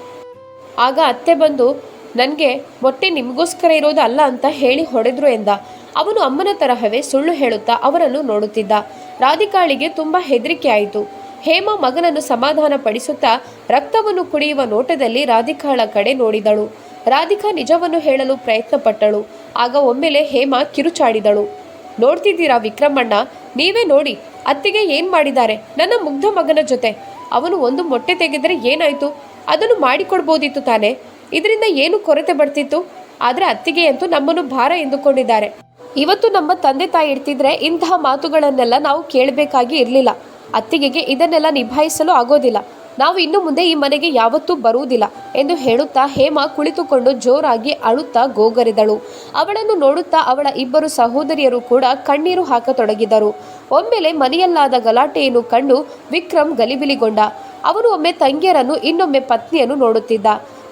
ಆಗ ಅತ್ತೆ ಬಂದು, ನನಗೆ ಮೊಟ್ಟೆ ನಿಮಗೋಸ್ಕರ ಇರೋದು ಅಲ್ಲ ಅಂತ ಹೇಳಿ ಹೊಡೆದ್ರು ಎಂದ. ಅವನು ಅಮ್ಮನ ತರಹವೇ ಸುಳ್ಳು ಹೇಳುತ್ತಾ ಅವರನ್ನು ನೋಡುತ್ತಿದ್ದ. ರಾಧಿಕಾಳಿಗೆ ತುಂಬ ಹೆದರಿಕೆ ಆಯಿತು. ಹೇಮ ಮಗನನ್ನು ಸಮಾಧಾನ ಪಡಿಸುತ್ತಾ ರಕ್ತವನ್ನು ಕುಡಿಯುವ ನೋಟದಲ್ಲಿ ರಾಧಿಕಾಳ ಕಡೆ ನೋಡಿದಳು. ರಾಧಿಕಾ ನಿಜವನ್ನು ಹೇಳಲು ಪ್ರಯತ್ನಪಟ್ಟಳು. ಆಗ ಒಮ್ಮೆಲೆ ಹೇಮ ಕಿರುಚಾಡಿದಳು. ನೋಡ್ತಿದ್ದೀರಾ ವಿಕ್ರಮಣ್ಣ? ನೀವೇ ನೋಡಿ. ಅತ್ತಿಗೆ ಏನ್ ಮಾಡಿದ್ದಾರೆ? ನನ್ನ ಮುಗ್ಧ ಮಗನ ಜೊತೆ. ಅವನು ಒಂದು ಮೊಟ್ಟೆ ತೆಗೆದರೆ ಏನಾಯ್ತು? ಅದನ್ನು ಮಾಡಿಕೊಡ್ಬೋದಿತ್ತು ತಾನೆ? ಇದರಿಂದ ಏನು ಕೊರತೆ ಬರ್ತಿತ್ತು? ಆದ್ರೆ ಅತ್ತಿಗೆ ಅಂತೂ ನಮ್ಮನ್ನು ಭಾರ ಎಂದುಕೊಂಡಿದ್ದಾರೆ. ಇವತ್ತು ನಮ್ಮ ತಂದೆ ತಾಯಿ ಇರ್ತಿದ್ರೆ ಇಂತಹ ಮಾತುಗಳನ್ನೆಲ್ಲ ನಾವು ಕೇಳಬೇಕಾಗಿ ಇರಲಿಲ್ಲ. ಅತ್ತಿಗೆಗೆ ಇದನ್ನೆಲ್ಲ ನಿಭಾಯಿಸಲು ಆಗೋದಿಲ್ಲ. ನಾವು ಇನ್ನು ಮುಂದೆ ಈ ಮನೆಗೆ ಯಾವತ್ತೂ ಬರುವುದಿಲ್ಲ ಎಂದು ಹೇಳುತ್ತಾ ಹೇಮ ಕುಳಿತುಕೊಂಡು ಜೋರಾಗಿ ಅಳುತ್ತಾ ಗೋಗರಿದಳು. ಅವಳನ್ನು ನೋಡುತ್ತಾ ಅವಳ ಇಬ್ಬರು ಸಹೋದರಿಯರು ಕೂಡ ಕಣ್ಣೀರು ಹಾಕತೊಡಗಿದರು. ಒಮ್ಮೆಲೆ ಮನೆಯಲ್ಲಾದ ಗಲಾಟೆಯನ್ನು ಕಂಡು ವಿಕ್ರಮ್ ಗಲಿಬಿಲಿಗೊಂಡ. ಅವನು ಒಮ್ಮೆ ತಂಗಿಯರನ್ನು, ಇನ್ನೊಮ್ಮೆ ಪತ್ನಿಯನ್ನು ನೋಡುತ್ತಿದ್ದ.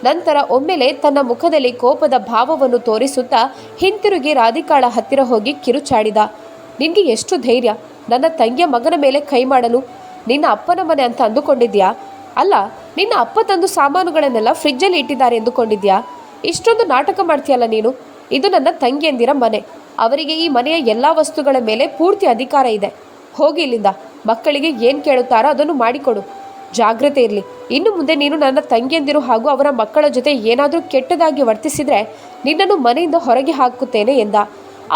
ನಂತರ ಒಮ್ಮೆಲೆ ತನ್ನ ಮುಖದಲ್ಲಿ ಕೋಪದ ಭಾವವನ್ನು ತೋರಿಸುತ್ತಾ ಹಿಂತಿರುಗಿ ರಾಧಿಕಾಳ ಹತ್ತಿರ ಹೋಗಿ ಕಿರುಚಾಡಿದ. ನಿನಗೆ ಎಷ್ಟು ಧೈರ್ಯ? ನನ್ನ ತಂಗಿಯ ಮಗನ ಮೇಲೆ ಕೈ ಮಾಡಲು. ನಿನ್ನ ಅಪ್ಪನ ಮನೆ ಅಂತ ಅಂದುಕೊಂಡಿದ್ಯಾ ಅಲ್ಲ, ನಿನ್ನ ಅಪ್ಪ ತಂದು ಸಾಮಾನುಗಳನ್ನೆಲ್ಲ ಫ್ರಿಜ್ಜಲ್ಲಿ ಇಟ್ಟಿದ್ದಾರೆ ಎಂದುಕೊಂಡಿದ್ಯಾ? ಇಷ್ಟೊಂದು ನಾಟಕ ಮಾಡ್ತೀಯಲ್ಲ ನೀನು? ಇದು ನನ್ನ ತಂಗಿಯಂದಿರ ಮನೆ. ಅವರಿಗೆ ಈ ಮನೆಯ ಎಲ್ಲ ವಸ್ತುಗಳ ಮೇಲೆ ಪೂರ್ತಿ ಅಧಿಕಾರ ಇದೆ. ಹೋಗಿ ಇಲ್ಲಿಂದ. ಮಕ್ಕಳಿಗೆ ಏನು ಕೇಳುತ್ತಾರೋ ಅದನ್ನು ಮಾಡಿಕೊಡು. ಜಾಗ್ರತೆ ಇರಲಿ. ಇನ್ನು ಮುಂದೆ ನೀನು ನನ್ನ ತಂಗಿಯಂದಿರು ಹಾಗೂ ಅವರ ಮಕ್ಕಳ ಜೊತೆ ಏನಾದರೂ ಕೆಟ್ಟದಾಗಿ ವರ್ತಿಸಿದರೆ ನಿನ್ನನ್ನು ಮನೆಯಿಂದ ಹೊರಗೆ ಹಾಕುತ್ತೇನೆ ಎಂದ.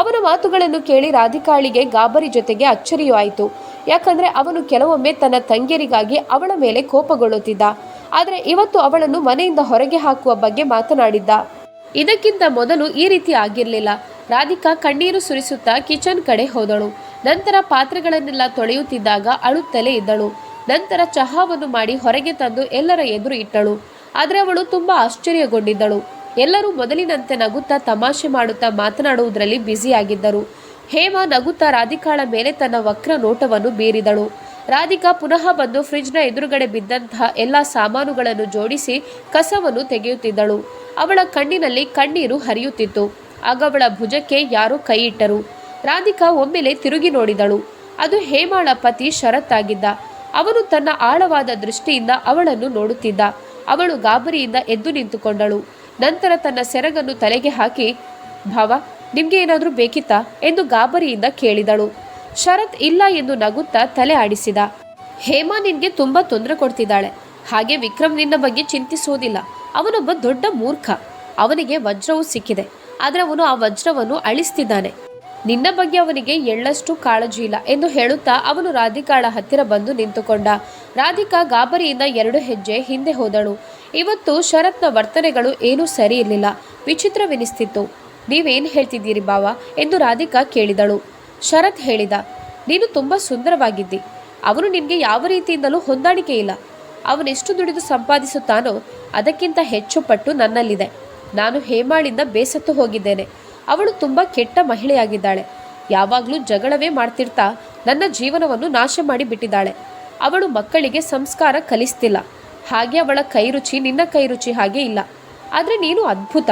ಅವನ ಮಾತುಗಳನ್ನು ಕೇಳಿ ರಾಧಿಕಾಳಿಗೆ ಗಾಬರಿ ಜೊತೆಗೆ ಅಚ್ಚರಿಯೂ ಆಯಿತು. ಯಾಕಂದ್ರೆ ಅವನು ಕೆಲವೊಮ್ಮೆ ತನ್ನ ತಂಗಿಯರಿಗಾಗಿ ಅವಳ ಮೇಲೆ ಕೋಪಗೊಳ್ಳುತ್ತಿದ್ದ. ಆದರೆ ಇವತ್ತು ಅವಳನ್ನು ಮನೆಯಿಂದ ಹೊರಗೆ ಹಾಕುವ ಬಗ್ಗೆ ಮಾತನಾಡಿದ್ದ. ಇದಕ್ಕಿಂತ ಮೊದಲು ಈ ರೀತಿ ಆಗಿರಲಿಲ್ಲ. ರಾಧಿಕಾ ಕಣ್ಣೀರು ಸುರಿಸುತ್ತಾ ಕಿಚನ್ ಕಡೆ ಹೋದಳು. ನಂತರ ಪಾತ್ರೆಗಳನ್ನೆಲ್ಲ ತೊಳೆಯುತ್ತಿದ್ದಾಗ ಅಳುತ್ತಲೇ ಇದ್ದಳು. ನಂತರ ಚಹಾವನ್ನು ಮಾಡಿ ಹೊರಗೆ ತಂದು ಎಲ್ಲರ ಎದುರು ಇಟ್ಟಳು. ಆದರೆ ಅವಳು ತುಂಬಾ ಆಶ್ಚರ್ಯಗೊಂಡಿದ್ದಳು. ಎಲ್ಲರೂ ಮೊದಲಿನಂತೆ ನಗುತ್ತಾ ತಮಾಷೆ ಮಾಡುತ್ತಾ ಮಾತನಾಡುವುದರಲ್ಲಿ ಬ್ಯುಸಿಯಾಗಿದ್ದರು. ಹೇಮ ನಗುತ್ತಾ ರಾಧಿಕಾಳ ಮೇಲೆ ತನ್ನ ವಕ್ರ ನೋಟವನ್ನು ಬೀರಿದಳು. ರಾಧಿಕಾ ಪುನಃ ಬಂದು ಫ್ರಿಜ್ನ ಎದುರುಗಡೆ ಬಿದ್ದಂತಹ ಎಲ್ಲ ಸಾಮಾನುಗಳನ್ನು ಜೋಡಿಸಿ ಕಸವನ್ನು ತೆಗೆಯುತ್ತಿದ್ದಳು. ಅವಳ ಕಣ್ಣಿನಲ್ಲಿ ಕಣ್ಣೀರು ಹರಿಯುತ್ತಿತ್ತು. ಆಗ ಅವಳ ಭುಜಕ್ಕೆ ಯಾರೋ ಕೈಯಿಟ್ಟರು ರಾಧಿಕಾ ಒಮ್ಮೆಲೆ ತಿರುಗಿ ನೋಡಿದಳು. ಅದು ಹೇಮಾಳ ಪತಿ ಶರತ್ ಆಗಿದ್ದ ಅವನು ತನ್ನ ಆಳವಾದ ದೃಷ್ಟಿಯಿಂದ ಅವಳನ್ನು ನೋಡುತ್ತಿದ್ದ. ಅವಳು ಗಾಬರಿಯಿಂದ ಎದ್ದು ನಿಂತುಕೊಂಡಳು. ನಂತರ ತನ್ನ ಸೆರಗನ್ನು ತಲೆಗೆ ಹಾಕಿ, ಭಾವ ನಿಮ್ಗೆ ಏನಾದರೂ ಬೇಕಿತ್ತಾ ಎಂದು ಗಾಬರಿಯಿಂದ ಕೇಳಿದಳು. ಶರತ್ ಇಲ್ಲ ಎಂದು ನಗುತ್ತಾ ತಲೆ ಆಡಿಸಿದ. ಹೇಮಾ ನಿನ್ಗೆ ತುಂಬ ತೊಂದರೆ ಕೊಡ್ತಿದ್ದಾಳೆ. ಹಾಗೆ ವಿಕ್ರಮ್ ನಿನ್ನ ಬಗ್ಗೆ ಚಿಂತಿಸುವುದಿಲ್ಲ ಅವನೊಬ್ಬ ದೊಡ್ಡ ಮೂರ್ಖ. ಅವನಿಗೆ ವಜ್ರವು ಸಿಕ್ಕಿದೆ. ಆದರೆ ಅವನು ಆ ವಜ್ರವನ್ನು ಅಳಿಸ್ತಿದ್ದಾನೆ. ನಿನ್ನ ಬಗ್ಗೆ ಅವನಿಗೆ ಎಳ್ಳಷ್ಟು ಕಾಳಜಿ ಇಲ್ಲ ಎಂದು ಹೇಳುತ್ತಾ ಅವನು ರಾಧಿಕಾಳ ಹತ್ತಿರ ಬಂದು ನಿಂತುಕೊಂಡ. ರಾಧಿಕಾ ಗಾಬರಿಯಿಂದ ಎರಡು ಹೆಜ್ಜೆ ಹಿಂದೆ ಹೋದಳು. ಇವತ್ತು ಶರತ್ನ ವರ್ತನೆಗಳು ಏನೂ ಸರಿ ಇರಲಿಲ್ಲ. ವಿಚಿತ್ರವೆನಿಸ್ತಿತ್ತು. ನೀವೇನು ಹೇಳ್ತಿದ್ದೀರಿ ಬಾವ? ಎಂದು ರಾಧಿಕಾ ಕೇಳಿದಳು. ಶರತ್ ಹೇಳಿದ, ನೀನು ತುಂಬ ಸುಂದರವಾಗಿದ್ದಿ. ಅವನು ನಿನಗೆ ಯಾವ ರೀತಿಯಿಂದಲೂ ಹೊಂದಾಣಿಕೆ ಇಲ್ಲ. ಅವನೆಷ್ಟು ದುಡಿದು ಸಂಪಾದಿಸುತ್ತಾನೋ ಅದಕ್ಕಿಂತ ಹೆಚ್ಚು ಪಟ್ಟು ನನ್ನಲ್ಲಿದೆ. ನಾನು ಹೇಮಾಳಿಂದ ಬೇಸತ್ತು ಹೋಗಿದ್ದೇನೆ. ಅವಳು ತುಂಬ ಕೆಟ್ಟ ಮಹಿಳೆಯಾಗಿದ್ದಾಳೆ. ಯಾವಾಗಲೂ ಜಗಳವೇ ಮಾಡ್ತಿರ್ತಾ ನನ್ನ ಜೀವನವನ್ನು ನಾಶ ಮಾಡಿ ಬಿಟ್ಟಿದ್ದಾಳೆ ಅವಳು ಮಕ್ಕಳಿಗೆ ಸಂಸ್ಕಾರ ಕಲಿಸ್ತಿಲ್ಲ. ಹಾಗೆ ಅವಳ ಕೈರುಚಿ ನಿನ್ನ ಕೈರುಚಿ ಹಾಗೆ ಇಲ್ಲ. ಆದರೆ ನೀನು ಅದ್ಭುತ.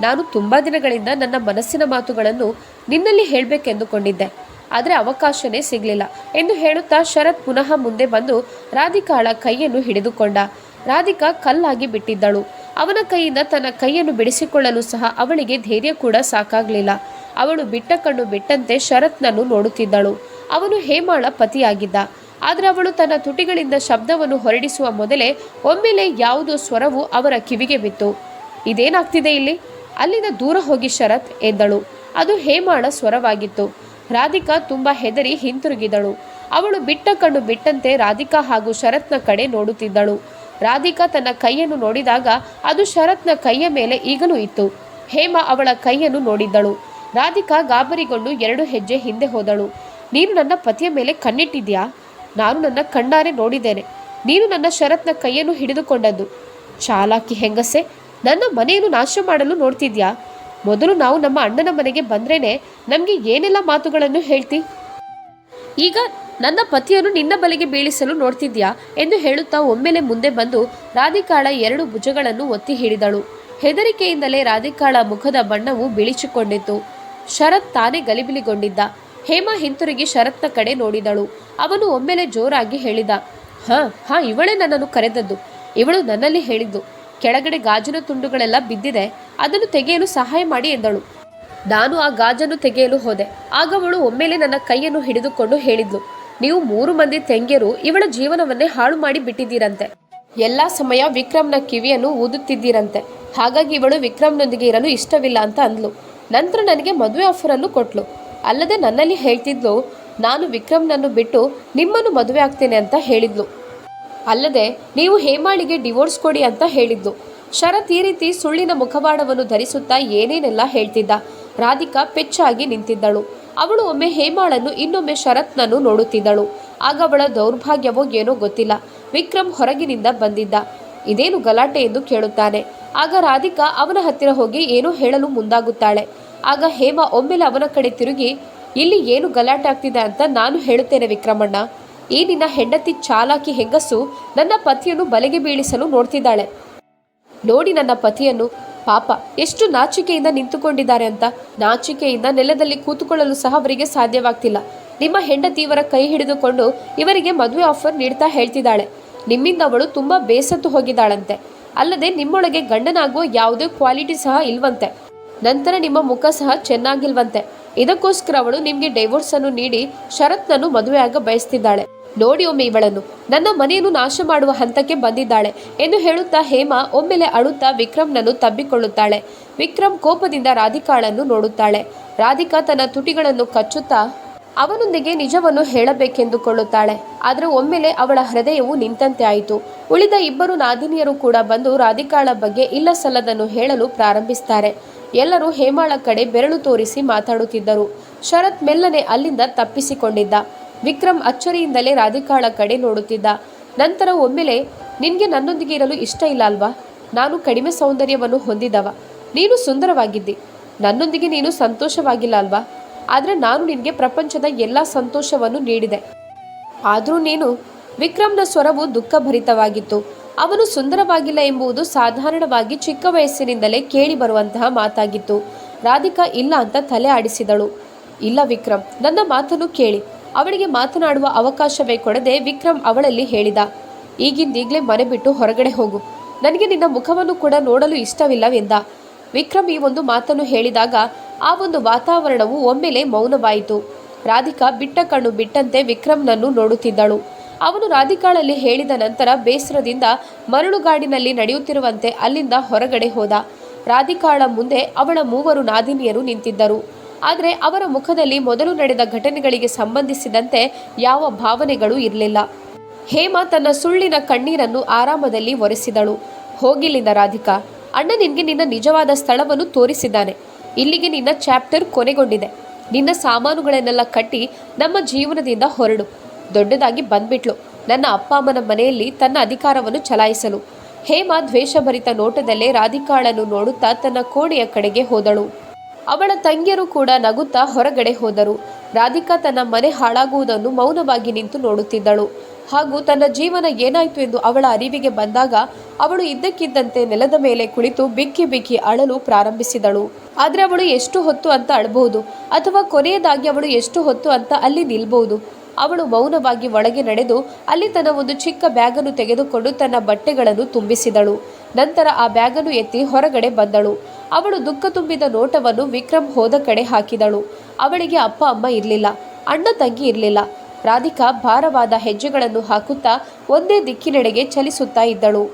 ನಾನು ತುಂಬ ದಿನಗಳಿಂದ ನನ್ನ ಮನಸ್ಸಿನ ಮಾತುಗಳನ್ನು ನಿನ್ನಲ್ಲಿ ಹೇಳಬೇಕೆಂದುಕೊಂಡಿದ್ದೆ. ಆದರೆ ಅವಕಾಶನೇ ಸಿಗಲಿಲ್ಲ ಎಂದು ಹೇಳುತ್ತಾ ಶರತ್ ಪುನಃ ಮುಂದೆ ಬಂದು ರಾಧಿಕಾಳ ಕೈಯನ್ನು ಹಿಡಿದುಕೊಂಡ. ರಾಧಿಕಾ ಕಲ್ಲಾಗಿ ಬಿಟ್ಟಿದ್ದಳು. ಅವನ ಕೈಯಿಂದ ತನ್ನ ಕೈಯನ್ನು ಬಿಡಿಸಿಕೊಳ್ಳಲು ಸಹ ಅವಳಿಗೆ ಧೈರ್ಯ ಕೂಡ ಸಾಕಾಗಲಿಲ್ಲ. ಅವಳು ಬಿಟ್ಟ ಕಣ್ಣು ಬಿಟ್ಟಂತೆ ಶರತ್ನನ್ನು ನೋಡುತ್ತಿದ್ದಳು. ಅವನು ಹೇಮಾಳ ಪತಿಯಾಗಿದ್ದ. ಆದರೆ ಅವಳು ತನ್ನ ತುಟಿಗಳಿಂದ ಶಬ್ದವನ್ನು ಹೊರಡಿಸುವ ಮೊದಲೇ ಒಮ್ಮೆಲೆ ಯಾವುದೋ ಸ್ವರವು ಅವರ ಕಿವಿಗೆ ಬಿತ್ತು. ಇದೇನಾಗ್ತಿದೆ ಇಲ್ಲಿ? ಅಲ್ಲಿಂದ ದೂರ ಹೋಗಿ ಶರತ್ ಎದ್ದಳು. ಅದು ಹೇಮಾಳ ಸ್ವರವಾಗಿತ್ತು. ರಾಧಿಕಾ ತುಂಬ ಹೆದರಿ ಹಿಂತಿರುಗಿದಳು. ಅವಳು ಬಿಟ್ಟ ಕಣ್ಣು ಬಿಟ್ಟಂತೆ ರಾಧಿಕಾ ಹಾಗೂ ಶರತ್ನ ಕಡೆ ನೋಡುತ್ತಿದ್ದಳು. ರಾಧಿಕಾ ತನ್ನ ಕೈಯನ್ನು ನೋಡಿದಾಗ ಅದು ಶರತ್ನ ಕೈಯ ಮೇಲೆ ಈಗಲೂ ಇತ್ತು. ಹೇಮ ಅವಳ ಕೈಯನ್ನು ನೋಡಿದ್ದಳು. ರಾಧಿಕಾ ಗಾಬರಿಗೊಂಡು ಎರಡು ಹೆಜ್ಜೆ ಹಿಂದೆ ಹೋದಳು. ನೀನು ನನ್ನ ಪತಿಯ ಮೇಲೆ ಕಣ್ಣಿಟ್ಟಿದ್ಯಾ? ನಾನು ನನ್ನ ಕಣ್ಣಾರೆ ನೋಡಿದ್ದೇನೆ. ನೀನು ನನ್ನ ಶರತ್ನ ಕೈಯನ್ನು ಹಿಡಿದುಕೊಂಡದ್ದು. ಚಾಲಾಕಿ ಹೆಂಗಸೆ ನನ್ನ ಮನೆಯನ್ನು ನಾಶ ಮಾಡಲು ನೋಡ್ತಿದ್ಯಾ? ಮೊದಲು ನಾವು ನಮ್ಮ ಅಣ್ಣನ ಮನೆಗೆ ಬಂದ್ರೇನೆ ನಮಗೆ ಏನೆಲ್ಲ ಮಾತುಗಳನ್ನು ಹೇಳ್ತಿ? ಈಗ ನನ್ನ ಪತಿಯನ್ನು ನಿನ್ನ ಬಲೆಗೆ ಬೀಳಿಸಲು ನೋಡ್ತಿದ್ಯಾ ಎಂದು ಹೇಳುತ್ತಾ ಒಮ್ಮೆಲೆ ಮುಂದೆ ಬಂದು ರಾಧಿಕಾಳ ಎರಡು ಭುಜಗಳನ್ನು ಒತ್ತಿ ಹಿಡಿದಳು. ಹೆದರಿಕೆಯಿಂದಲೇ ರಾಧಿಕಾಳ ಮುಖದ ಬಣ್ಣವು ಬಿಳಿಚಿಕೊಂಡಿತ್ತು ಶರತ್ ತಾನೇ ಗಲಿಬಿಲಿಗೊಂಡಿದ್ದ. ಹೇಮಾ ಹಿಂತಿರುಗಿ ಶರತ್ನ ಕಡೆ ನೋಡಿದಳು. ಅವನು ಒಮ್ಮೆಲೆ ಜೋರಾಗಿ ಹೇಳಿದ, ಹಾ ಹಾ, ಇವಳೇ ನನ್ನನ್ನು ಕರೆದದ್ದು. ಇವಳು ನನ್ನಲ್ಲಿ ಹೇಳಿದ್ದು. ಕೆಳಗಡೆ ಗಾಜಿನ ತುಂಡುಗಳೆಲ್ಲ ಬಿದ್ದಿದೆ. ಅದನ್ನು ತೆಗೆಯಲು ಸಹಾಯ ಮಾಡಿ ಎಂದಳು. ನಾನು ಆ ಗಾಜನ್ನು ತೆಗೆಯಲು ಹೋದೆ. ಆಗ ಅವಳು ಒಮ್ಮೆಲೆ ನನ್ನ ಕೈಯನ್ನು ಹಿಡಿದುಕೊಂಡು ಹೇಳಿದ್ಲು, ನೀವು ಮೂರು ಮಂದಿ ತೆಂಗೆರು ಇವಳ ಜೀವನವನ್ನೇ ಹಾಳು ಮಾಡಿ ಬಿಟ್ಟಿದ್ದೀರಂತೆ. ಎಲ್ಲ ಸಮಯ ವಿಕ್ರಮ್ನ ಕಿವಿಯನ್ನು ಊದುತ್ತಿದ್ದೀರಂತೆ. ಹಾಗಾಗಿ ಇವಳು ವಿಕ್ರಮ್ನೊಂದಿಗೆ ಇರಲು ಇಷ್ಟವಿಲ್ಲ ಅಂತ ಅಂದ್ಲು. ನಂತರ ನನಗೆ ಮದುವೆ ಆಫರನ್ನು ಕೊಟ್ಲು. ಅಲ್ಲದೆ ನನ್ನಲ್ಲಿ ಹೇಳ್ತಿದ್ಲು, ನಾನು ವಿಕ್ರಮ್ನನ್ನು ಬಿಟ್ಟು ನಿಮ್ಮನ್ನು ಮದುವೆ ಆಗ್ತೇನೆ ಅಂತ ಹೇಳಿದ್ಲು. ಅಲ್ಲದೆ ನೀವು ಹೇಮಾಳಿಗೆ ಡಿವೋರ್ಸ್ ಕೊಡಿ ಅಂತ ಹೇಳಿದ್ದು. ಶರತ್ ಈ ರೀತಿ ಸುಳ್ಳಿನ ಮುಖವಾಡವನ್ನು ಧರಿಸುತ್ತಾ ಏನೇನೆಲ್ಲ ಹೇಳ್ತಿದ್ದ. ರಾಧಿಕಾ ಪೆಚ್ಚಾಗಿ ನಿಂತಿದ್ದಳು. ಅವಳು ಒಮ್ಮೆ ಹೇಮಾಳನ್ನು ಇನ್ನೊಮ್ಮೆ ಶರತ್ನನ್ನು ನೋಡುತ್ತಿದ್ದಳು. ಆಗ ಅವಳ ದೌರ್ಭಾಗ್ಯವೋ ಏನೋ ಗೊತ್ತಿಲ್ಲ. ವಿಕ್ರಮ್ ಹೊರಗಿನಿಂದ ಬಂದಿದ್ದ. ಇದೇನು ಗಲಾಟೆ ಎಂದು ಕೇಳುತ್ತಾನೆ. ಆಗ ರಾಧಿಕಾ ಅವನ ಹತ್ತಿರ ಹೋಗಿ ಏನೋ ಹೇಳಲು ಮುಂದಾಗುತ್ತಾಳೆ. ಆಗ ಹೇಮಾ ಒಮ್ಮೆಲೆ ಅವನ ಕಡೆ ತಿರುಗಿ, ಇಲ್ಲಿ ಏನು ಗಲಾಟೆ ಆಗ್ತಿದೆ ಅಂತ ನಾನು ಹೇಳುತ್ತೇನೆ ವಿಕ್ರಮಣ್ಣ. ಈ ನಿನ್ನ ಹೆಂಡತಿ ಚಾಲಾಕಿ ಹೆಂಗಸು ನನ್ನ ಪತಿಯನ್ನು ಬಲೆಗೆ ಬೀಳಿಸಲು ನೋಡ್ತಿದ್ದಾಳೆ. ನೋಡಿ ನನ್ನ ಪತಿಯನ್ನು. ಪಾಪ, ಎಷ್ಟು ನಾಚಿಕೆಯಿಂದ ನಿಂತುಕೊಂಡಿದ್ದಾರೆ ಅಂತ. ನಾಚಿಕೆಯಿಂದ ನೆಲದಲ್ಲಿ ಕೂತುಕೊಳ್ಳಲು ಸಹ ಅವರಿಗೆ ಸಾಧ್ಯವಾಗ್ತಿಲ್ಲ. ನಿಮ್ಮ ಹೆಂಡತಿ ಇವರ ಕೈ ಹಿಡಿದುಕೊಂಡು ಇವರಿಗೆ ಮದುವೆ ಆಫರ್ ನೀಡ್ತಾ ಹೇಳ್ತಿದ್ದಾಳೆ. ನಿಮ್ಮಿಂದ ಅವಳು ತುಂಬಾ ಬೇಸತ್ತು ಹೋಗಿದ್ದಾಳಂತೆ. ಅಲ್ಲದೆ ನಿಮ್ಮೊಳಗೆ ಗಂಡನಾಗುವ ಯಾವುದೇ ಕ್ವಾಲಿಟಿ ಸಹ ಇಲ್ವಂತೆ. ನಂತರ ನಿಮ್ಮ ಮುಖ ಸಹ ಚೆನ್ನಾಗಿಲ್ವಂತೆ. ಇದಕ್ಕೋಸ್ಕರ ಅವಳು ನಿಮಗೆ ಡೈವೋರ್ಸ್ ಅನ್ನು ನೀಡಿ ಶರತ್ನನ್ನು ಮದುವೆಯಾಗ ಬಯಸ್ತಿದ್ದಾಳೆ. ನೋಡಿ ಒಮ್ಮೆ ಇವಳನ್ನು. ನನ್ನ ಮನೆಯನ್ನು ನಾಶ ಮಾಡುವ ಹಂತಕ್ಕೆ ಬಂದಿದ್ದಾಳೆ ಎಂದು ಹೇಳುತ್ತಾ ಹೇಮಾ ಒಮ್ಮೆಲೆ ಅಳುತ್ತಾ ವಿಕ್ರಮ್ನನ್ನು ತಬ್ಬಿಕೊಳ್ಳುತ್ತಾಳೆ. ವಿಕ್ರಮ್ ಕೋಪದಿಂದ ರಾಧಿಕಾಳನ್ನು ನೋಡುತ್ತಾಳೆ. ರಾಧಿಕಾ ತನ್ನ ತುಟಿಗಳನ್ನು ಕಚ್ಚುತ್ತಾ ಅವನೊಂದಿಗೆ ನಿಜವನ್ನು ಹೇಳಬೇಕೆಂದುಕೊಳ್ಳುತ್ತಾಳೆ. ಆದರೆ ಒಮ್ಮೆಲೆ ಅವಳ ಹೃದಯವು ನಿಂತಂತೆ ಆಯಿತು. ಉಳಿದ ಇಬ್ಬರು ನಾದಿನಿಯರು ಕೂಡ ಬಂದು ರಾಧಿಕಾಳ ಬಗ್ಗೆ ಇಲ್ಲ ಸಲ್ಲದನ್ನು ಹೇಳಲು ಪ್ರಾರಂಭಿಸ್ತಾರೆ. ಎಲ್ಲರೂ ಹೇಮಾಳ ಕಡೆ ಬೆರಳು ತೋರಿಸಿ ಮಾತಾಡುತ್ತಿದ್ದರು. ಶರತ್ ಮೆಲ್ಲನೆ ಅಲ್ಲಿಂದ ತಪ್ಪಿಸಿಕೊಂಡಿದ್ದ. ವಿಕ್ರಮ್ ಅಚ್ಚರಿಯಿಂದಲೇ ರಾಧಿಕಾಳ ಕಡೆ ನೋಡುತ್ತಿದ್ದ. ನಂತರ ಒಮ್ಮೆಲೆ, ನಿನಗೆ ನನ್ನೊಂದಿಗೆ ಇರಲು ಇಷ್ಟ ಇಲ್ಲ ಅಲ್ವಾ? ನಾನು ಕಡಿಮೆ ಸೌಂದರ್ಯವನ್ನು ಹೊಂದಿದವ. ನೀನು ಸುಂದರವಾಗಿದ್ದಿ. ನನ್ನೊಂದಿಗೆ ನೀನು ಸಂತೋಷವಾಗಿಲ್ಲ ಅಲ್ವಾ? ಆದರೆ ನಾನು ನಿನಗೆ ಪ್ರಪಂಚದ ಎಲ್ಲ ಸಂತೋಷವನ್ನು ನೀಡಿದೆ. ಆದರೂ ನೀನು ವಿಕ್ರಮ್ನ ಸ್ವರವು ದುಃಖಭರಿತವಾಗಿತ್ತು. ಅವನು ಸುಂದರವಾಗಿಲ್ಲ ಎಂಬುದು ಸಾಧಾರಣವಾಗಿ ಚಿಕ್ಕ ವಯಸ್ಸಿನಿಂದಲೇ ಕೇಳಿ ಬರುವಂತಹ ಮಾತಾಗಿತ್ತು. ರಾಧಿಕಾ ಇಲ್ಲ ಅಂತ ತಲೆ ಆಡಿಸಿದಳು. ಇಲ್ಲ ವಿಕ್ರಮ್, ನನ್ನ ಮಾತನ್ನು ಕೇಳಿ. ಅವಳಿಗೆ ಮಾತನಾಡುವ ಅವಕಾಶವೇ ಕೊಡದೆ ವಿಕ್ರಮ್ ಅವಳಲ್ಲಿ ಹೇಳಿದ, ಈಗಿಂದೀಗ್ಲೇ ಮನೆ ಬಿಟ್ಟು ಹೊರಗಡೆ ಹೋಗು. ನನಗೆ ನಿನ್ನ ಮುಖವನ್ನು ಕೂಡ ನೋಡಲು ಇಷ್ಟವಿಲ್ಲವೆಂದ ವಿಕ್ರಮ್ ಈ ಒಂದು ಮಾತನ್ನು ಹೇಳಿದಾಗ ಆ ಒಂದು ವಾತಾವರಣವು ಒಮ್ಮೆಲೆ ಮೌನವಾಯಿತು. ರಾಧಿಕಾ ಬಿಟ್ಟ ಕಣ್ಣು ಬಿಟ್ಟಂತೆ ವಿಕ್ರಮ್ನನ್ನು ನೋಡುತ್ತಿದ್ದಳು. ಅವನು ರಾಧಿಕಾಳಲ್ಲಿ ಹೇಳಿದ ನಂತರ ಬೇಸರದಿಂದ ಮರಳುಗಾಡಿನಲ್ಲಿ ನಡೆಯುತ್ತಿರುವಂತೆ ಅಲ್ಲಿಂದ ಹೊರಗಡೆ ಹೋದ. ರಾಧಿಕಾಳ ಮುಂದೆ ಅವಳ ಮೂವರು ನಾದಿನಿಯರು ನಿಂತಿದ್ದರು. ಆದರೆ ಅವರ ಮುಖದಲ್ಲಿ ಮೊದಲು ನಡೆದ ಘಟನೆಗಳಿಗೆ ಸಂಬಂಧಿಸಿದಂತೆ ಯಾವ ಭಾವನೆಗಳು ಇರಲಿಲ್ಲ. ಹೇಮಾ ತನ್ನ ಸುಳ್ಳಿನ ಕಣ್ಣೀರನ್ನು ಆರಾಮದಲ್ಲಿ ಒರೆಸಿದಳು. ಹೋಗಿಲ್ಲಿಂದ ರಾಧಿಕಾ, ಅಣ್ಣ ನಿನಗೆ ನಿನ್ನ ನಿಜವಾದ ಸ್ಥಳವನ್ನು ತೋರಿಸಿದ್ದಾನೆ. ಇಲ್ಲಿಗೆ ನಿನ್ನ ಚಾಪ್ಟರ್ ಕೊನೆಗೊಂಡಿದೆ. ನಿನ್ನ ಸಾಮಾನುಗಳನ್ನೆಲ್ಲ ಕಟ್ಟಿ ನಮ್ಮ ಜೀವನದಿಂದ ಹೊರಡು. ದೊಡ್ಡದಾಗಿ ಬಂದ್ಬಿಟ್ಲು. ನನ್ನ ಅಪ್ಪ ಅಮ್ಮನ ಮನೆಯಲ್ಲಿ ತನ್ನ ಅಧಿಕಾರವನ್ನು ಚಲಾಯಿಸಲು. ಹೇಮಾ ದ್ವೇಷಭರಿತ ನೋಟದಲ್ಲೇ ರಾಧಿಕಾಳನ್ನು ನೋಡುತ್ತಾ ತನ್ನ ಕೋಣೆಯ ಕಡೆಗೆ ಹೋದಳು. ಅವಳ ತಂಗಿಯರು ಕೂಡ ನಗುತ್ತಾ ಹೊರಗಡೆ ಹೋದರು. ರಾಧಿಕಾ ತನ್ನ ಮನೆ ಹಾಳಾಗುವುದನ್ನು ಮೌನವಾಗಿ ನಿಂತು ನೋಡುತ್ತಿದ್ದಳು. ಹಾಗೂ ತನ್ನ ಜೀವನ ಏನಾಯಿತು ಎಂದು ಅವಳ ಅರಿವಿಗೆ ಬಂದಾಗ ಅವಳು ಇದ್ದಕ್ಕಿದ್ದಂತೆ ನೆಲದ ಮೇಲೆ ಕುಳಿತು ಬಿಕ್ಕಿ ಬಿಕ್ಕಿ ಅಳಲು ಪ್ರಾರಂಭಿಸಿದಳು. ಆದರೆ ಅವಳು ಎಷ್ಟು ಹೊತ್ತು ಅಂತ ಅಳಬಹುದು, ಅಥವಾ ಕೊನೆಯದಾಗಿ ಅವಳು ಎಷ್ಟು ಹೊತ್ತು ಅಂತ ಅಲ್ಲಿ ನಿಲ್ಬಹುದು ಅವಳು ಮೌನವಾಗಿ ಒಳಗೆ ನಡೆದು ಅಲ್ಲಿ ತನ್ನ ಒಂದು ಚಿಕ್ಕ ಬ್ಯಾಗನ್ನು ತೆಗೆದುಕೊಂಡು ತನ್ನ ಬಟ್ಟೆಗಳನ್ನು ತುಂಬಿಸಿದಳು. ನಂತರ ಆ ಬ್ಯಾಗನ್ನು ಎತ್ತಿ ಹೊರಗಡೆ ಬಂದಳು. ಅವಳು ದುಃಖ ತುಂಬಿದ ನೋಟವನ್ನು ವಿಕ್ರಮ್ ಹೋದ ಕಡೆ ಹಾಕಿದಳು. ಅವಳಿಗೆ ಅಪ್ಪ ಅಮ್ಮ ಇರಲಿಲ್ಲ, ಅಣ್ಣ ತಂಗಿ ಇರಲಿಲ್ಲ. ರಾಧಿಕಾ ಭಾರವಾದ ಹೆಜ್ಜೆಗಳನ್ನು ಹಾಕುತ್ತಾ ಒಂದೇ ದಿಕ್ಕಿನೆಡೆಗೆ ಚಲಿಸುತ್ತಾ ಇದ್ದಳು.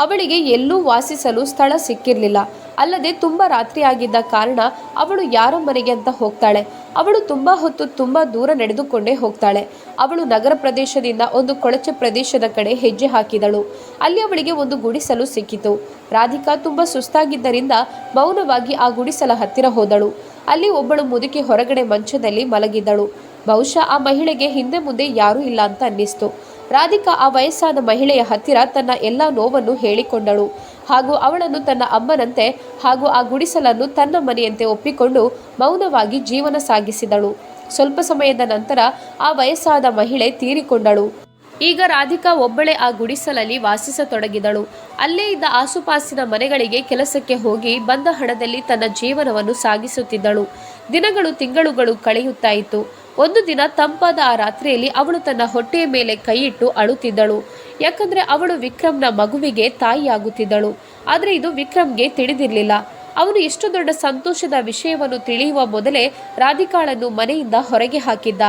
ಅವಳಿಗೆ ಎಲ್ಲೂ ವಾಸಿಸಲು ಸ್ಥಳ ಸಿಕ್ಕಿರಲಿಲ್ಲ. ಅಲ್ಲದೆ ತುಂಬ ರಾತ್ರಿ ಆಗಿದ್ದ ಕಾರಣ ಅವಳು ಯಾರ ಮನೆಗೆ ಅಂತ ಹೋಗ್ತಾಳೆ. ಅವಳು ತುಂಬ ಹೊತ್ತು ತುಂಬ ದೂರ ನಡೆದುಕೊಂಡೇ ಹೋಗ್ತಾಳೆ. ಅವಳು ನಗರ ಪ್ರದೇಶದಿಂದ ಒಂದು ಕೊಳಚೆ ಪ್ರದೇಶದ ಕಡೆ ಹೆಜ್ಜೆ ಹಾಕಿದಳು. ಅಲ್ಲಿ ಅವಳಿಗೆ ಒಂದು ಗುಡಿಸಲು ಸಿಕ್ಕಿತು. ರಾಧಿಕಾ ತುಂಬ ಸುಸ್ತಾಗಿದ್ದರಿಂದ ಮೌನವಾಗಿ ಆ ಗುಡಿಸಲ ಹತ್ತಿರ ಹೋದಳು. ಅಲ್ಲಿ ಒಬ್ಬಳು ಮುದುಕಿ ಹೊರಗಡೆ ಮಂಚದಲ್ಲಿ ಮಲಗಿದ್ದಳು. ಬಹುಶಃ ಆ ಮಹಿಳೆಗೆ ಹಿಂದೆ ಮುಂದೆ ಯಾರೂ ಇಲ್ಲ ಅಂತ ಅನ್ನಿಸ್ತು. ರಾಧಿಕಾ ಆ ವಯಸ್ಸಾದ ಮಹಿಳೆಯ ಹತ್ತಿರ ತನ್ನ ಎಲ್ಲ ನೋವನ್ನು ಹೇಳಿಕೊಂಡಳು. ಹಾಗೂ ಅವಳನ್ನು ತನ್ನ ಅಮ್ಮನಂತೆ ಹಾಗೂ ಆ ಗುಡಿಸಲನ್ನು ತನ್ನ ಮನೆಯಂತೆ ಒಪ್ಪಿಕೊಂಡು ಮೌನವಾಗಿ ಜೀವನ ಸಾಗಿಸಿದಳು. ಸ್ವಲ್ಪ ಸಮಯದ ನಂತರ ಆ ವಯಸ್ಸಾದ ಮಹಿಳೆ ತೀರಿಕೊಂಡಳು. ಈಗ ರಾಧಿಕಾ ಒಬ್ಬಳೇ ಆ ಗುಡಿಸಲಲ್ಲಿ ವಾಸಿಸತೊಡಗಿದಳು. ಅಲ್ಲೇ ಇದ್ದ ಆಸುಪಾಸಿನ ಮನೆಗಳಿಗೆ ಕೆಲಸಕ್ಕೆ ಹೋಗಿ ಬಂದ ಹಣದಲ್ಲಿ ತನ್ನ ಜೀವನವನ್ನು ಸಾಗಿಸುತ್ತಿದ್ದಳು. ದಿನಗಳು ತಿಂಗಳುಗಳು ಕಳೆಯುತ್ತಾ ಇತ್ತು. ಒಂದು ದಿನ ತಂಪಾದ ಆ ರಾತ್ರಿಯಲ್ಲಿ ಅವಳು ತನ್ನ ಹೊಟ್ಟೆಯ ಮೇಲೆ ಕೈಯಿಟ್ಟು ಅಳುತ್ತಿದ್ದಳು. ಯಾಕಂದ್ರೆ ಅವಳು ವಿಕ್ರಮ್ನ ಮಗುವಿಗೆ ತಾಯಿಯಾಗುತ್ತಿದ್ದಳು. ಆದರೆ ಇದು ವಿಕ್ರಮ್ಗೆ ತಿಳಿದಿರಲಿಲ್ಲ. ಅವನು ಎಷ್ಟು ದೊಡ್ಡ ಸಂತೋಷದ ವಿಷಯವನ್ನು ತಿಳಿಯುವ ಮೊದಲೇ ರಾಧಿಕಾಳನ್ನು ಮನೆಯಿಂದ ಹೊರಗೆ ಹಾಕಿದ್ದ.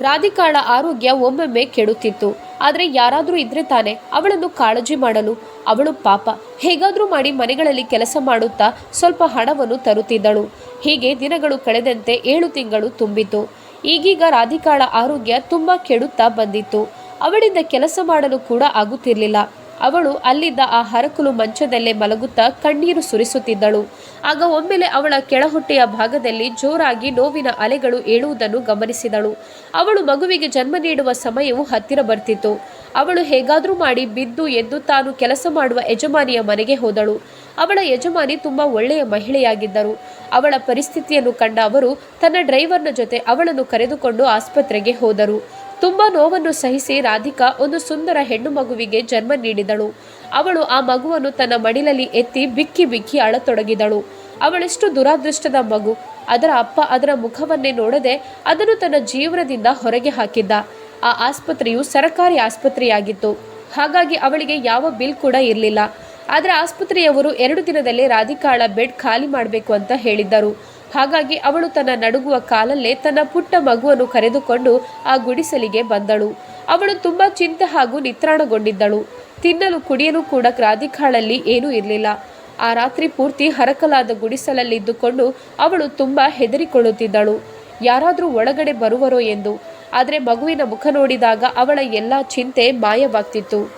ರಾಧಿಕಾಳ ಆರೋಗ್ಯ ಒಮ್ಮೊಮ್ಮೆ ಕೆಡುತ್ತಿತ್ತು. ಆದರೆ ಯಾರಾದರೂ ಇದ್ರೆ ತಾನೆ ಅವಳನ್ನು ಕಾಳಜಿ ಮಾಡಲು. ಅವಳು ಪಾಪ. ಹೇಗಾದರೂ ಮಾಡಿ ಮನೆಗಳಲ್ಲಿ ಕೆಲಸ ಮಾಡುತ್ತಾ ಸ್ವಲ್ಪ ಹಣವನ್ನು ತರುತ್ತಿದ್ದಳು. ಹೀಗೆ ದಿನಗಳು ಕಳೆದಂತೆ ಏಳು ತಿಂಗಳು ತುಂಬಿತು ಈಗೀಗ ರಾಧಿಕಾಳ ಆರೋಗ್ಯ ತುಂಬ ಕೆಡುತ್ತಾ ಬಂದಿತ್ತು. ಅವಳಿಂದ ಕೆಲಸ ಮಾಡಲು ಕೂಡ ಆಗುತ್ತಿರಲಿಲ್ಲ. ಅವಳು ಅಲ್ಲಿದ್ದ ಆ ಹರಕಲು ಮಂಚದಲ್ಲೇ ಮಲಗುತ್ತಾ ಕಣ್ಣೀರು ಸುರಿಸುತ್ತಿದ್ದಳು. ಆಗ ಒಮ್ಮೆಲೆ ಅವಳ ಕೆಳಹೊಟ್ಟೆಯ ಭಾಗದಲ್ಲಿ ಜೋರಾಗಿ ನೋವಿನ ಅಲೆಗಳು ಏಳುವುದನ್ನು ಗಮನಿಸಿದಳು. ಅವಳು ಮಗುವಿಗೆ ಜನ್ಮ ನೀಡುವ ಸಮಯವು ಹತ್ತಿರ ಬರ್ತಿತ್ತು. ಅವಳು ಹೇಗಾದರೂ ಮಾಡಿ ಬಿದ್ದು ಎದ್ದು ತಾನು ಕೆಲಸ ಮಾಡುವ ಯಜಮಾನಿಯ ಮನೆಗೆ ಹೋದಳು. ಅವಳ ಯಜಮಾನಿ ತುಂಬ ಒಳ್ಳೆಯ ಮಹಿಳೆಯಾಗಿದ್ದರು. ಅವಳ ಪರಿಸ್ಥಿತಿಯನ್ನು ಕಂಡ ಅವರು ತನ್ನ ಡ್ರೈವರ್ನ ಜೊತೆ ಅವಳನ್ನು ಕರೆದುಕೊಂಡು ಆಸ್ಪತ್ರೆಗೆ ಹೋದರು. ತುಂಬಾ ನೋವನ್ನು ಸಹಿಸಿ ರಾಧಿಕಾ ಒಂದು ಸುಂದರ ಹೆಣ್ಣು ಮಗುವಿಗೆ ಜನ್ಮ ನೀಡಿದಳು. ಅವಳು ಆ ಮಗುವನ್ನು ತನ್ನ ಮಡಿಲಲ್ಲಿ ಎತ್ತಿ ಬಿಕ್ಕಿ ಬಿಕ್ಕಿ ಅಳತೊಡಗಿದಳು. ಅವಳೆಷ್ಟು ದುರಾದೃಷ್ಟದ ಮಗು. ಅದರ ಅಪ್ಪ ಅದರ ಮುಖವನ್ನೇ ನೋಡದೆ ಅದನ್ನು ತನ್ನ ಜೀವನದಿಂದ ಹೊರಗೆ ಹಾಕಿದ್ದ. ಆ ಆಸ್ಪತ್ರೆಯು ಸರಕಾರಿ ಆಸ್ಪತ್ರೆಯಾಗಿತ್ತು. ಹಾಗಾಗಿ ಅವಳಿಗೆ ಯಾವ ಬಿಲ್ ಕೂಡ ಇರಲಿಲ್ಲ. ಆದರೆ ಆಸ್ಪತ್ರೆಯವರು ಎರಡು ದಿನದಲ್ಲಿ ರಾಧಿಕಾಳ ಬೆಡ್ ಖಾಲಿ ಮಾಡಬೇಕು ಅಂತ ಹೇಳಿದ್ದರು. ಹಾಗಾಗಿ ಅವಳು ತನ್ನ ನಡುಗುವ ಕಾಲಲ್ಲೇ ತನ್ನ ಪುಟ್ಟ ಮಗುವನ್ನು ಕರೆದುಕೊಂಡು ಆ ಗುಡಿಸಲಿಗೆ ಬಂದಳು. ಅವಳು ತುಂಬ ಚಿಂತೆ ಹಾಗೂ ನಿತ್ರಾಣಗೊಂಡಿದ್ದಳು. ತಿನ್ನಲು ಕುಡಿಯಲು ಕೂಡ ಕ್ರಾಧಿಕಾಳಲ್ಲಿ ಏನೂ ಇರಲಿಲ್ಲ. ಆ ರಾತ್ರಿ ಪೂರ್ತಿ ಹರಕಲಾದ ಗುಡಿಸಲಲ್ಲಿದ್ದುಕೊಂಡು ಅವಳು ತುಂಬ ಹೆದರಿಕೊಳ್ಳುತ್ತಿದ್ದಳು. ಯಾರಾದರೂ ಒಳಗಡೆ ಬರುವರೋ ಎಂದು. ಆದರೆ ಮಗುವಿನ ಮುಖ ನೋಡಿದಾಗ ಅವಳ ಎಲ್ಲ ಚಿಂತೆ ಮಾಯವಾಗ್ತಿತ್ತು.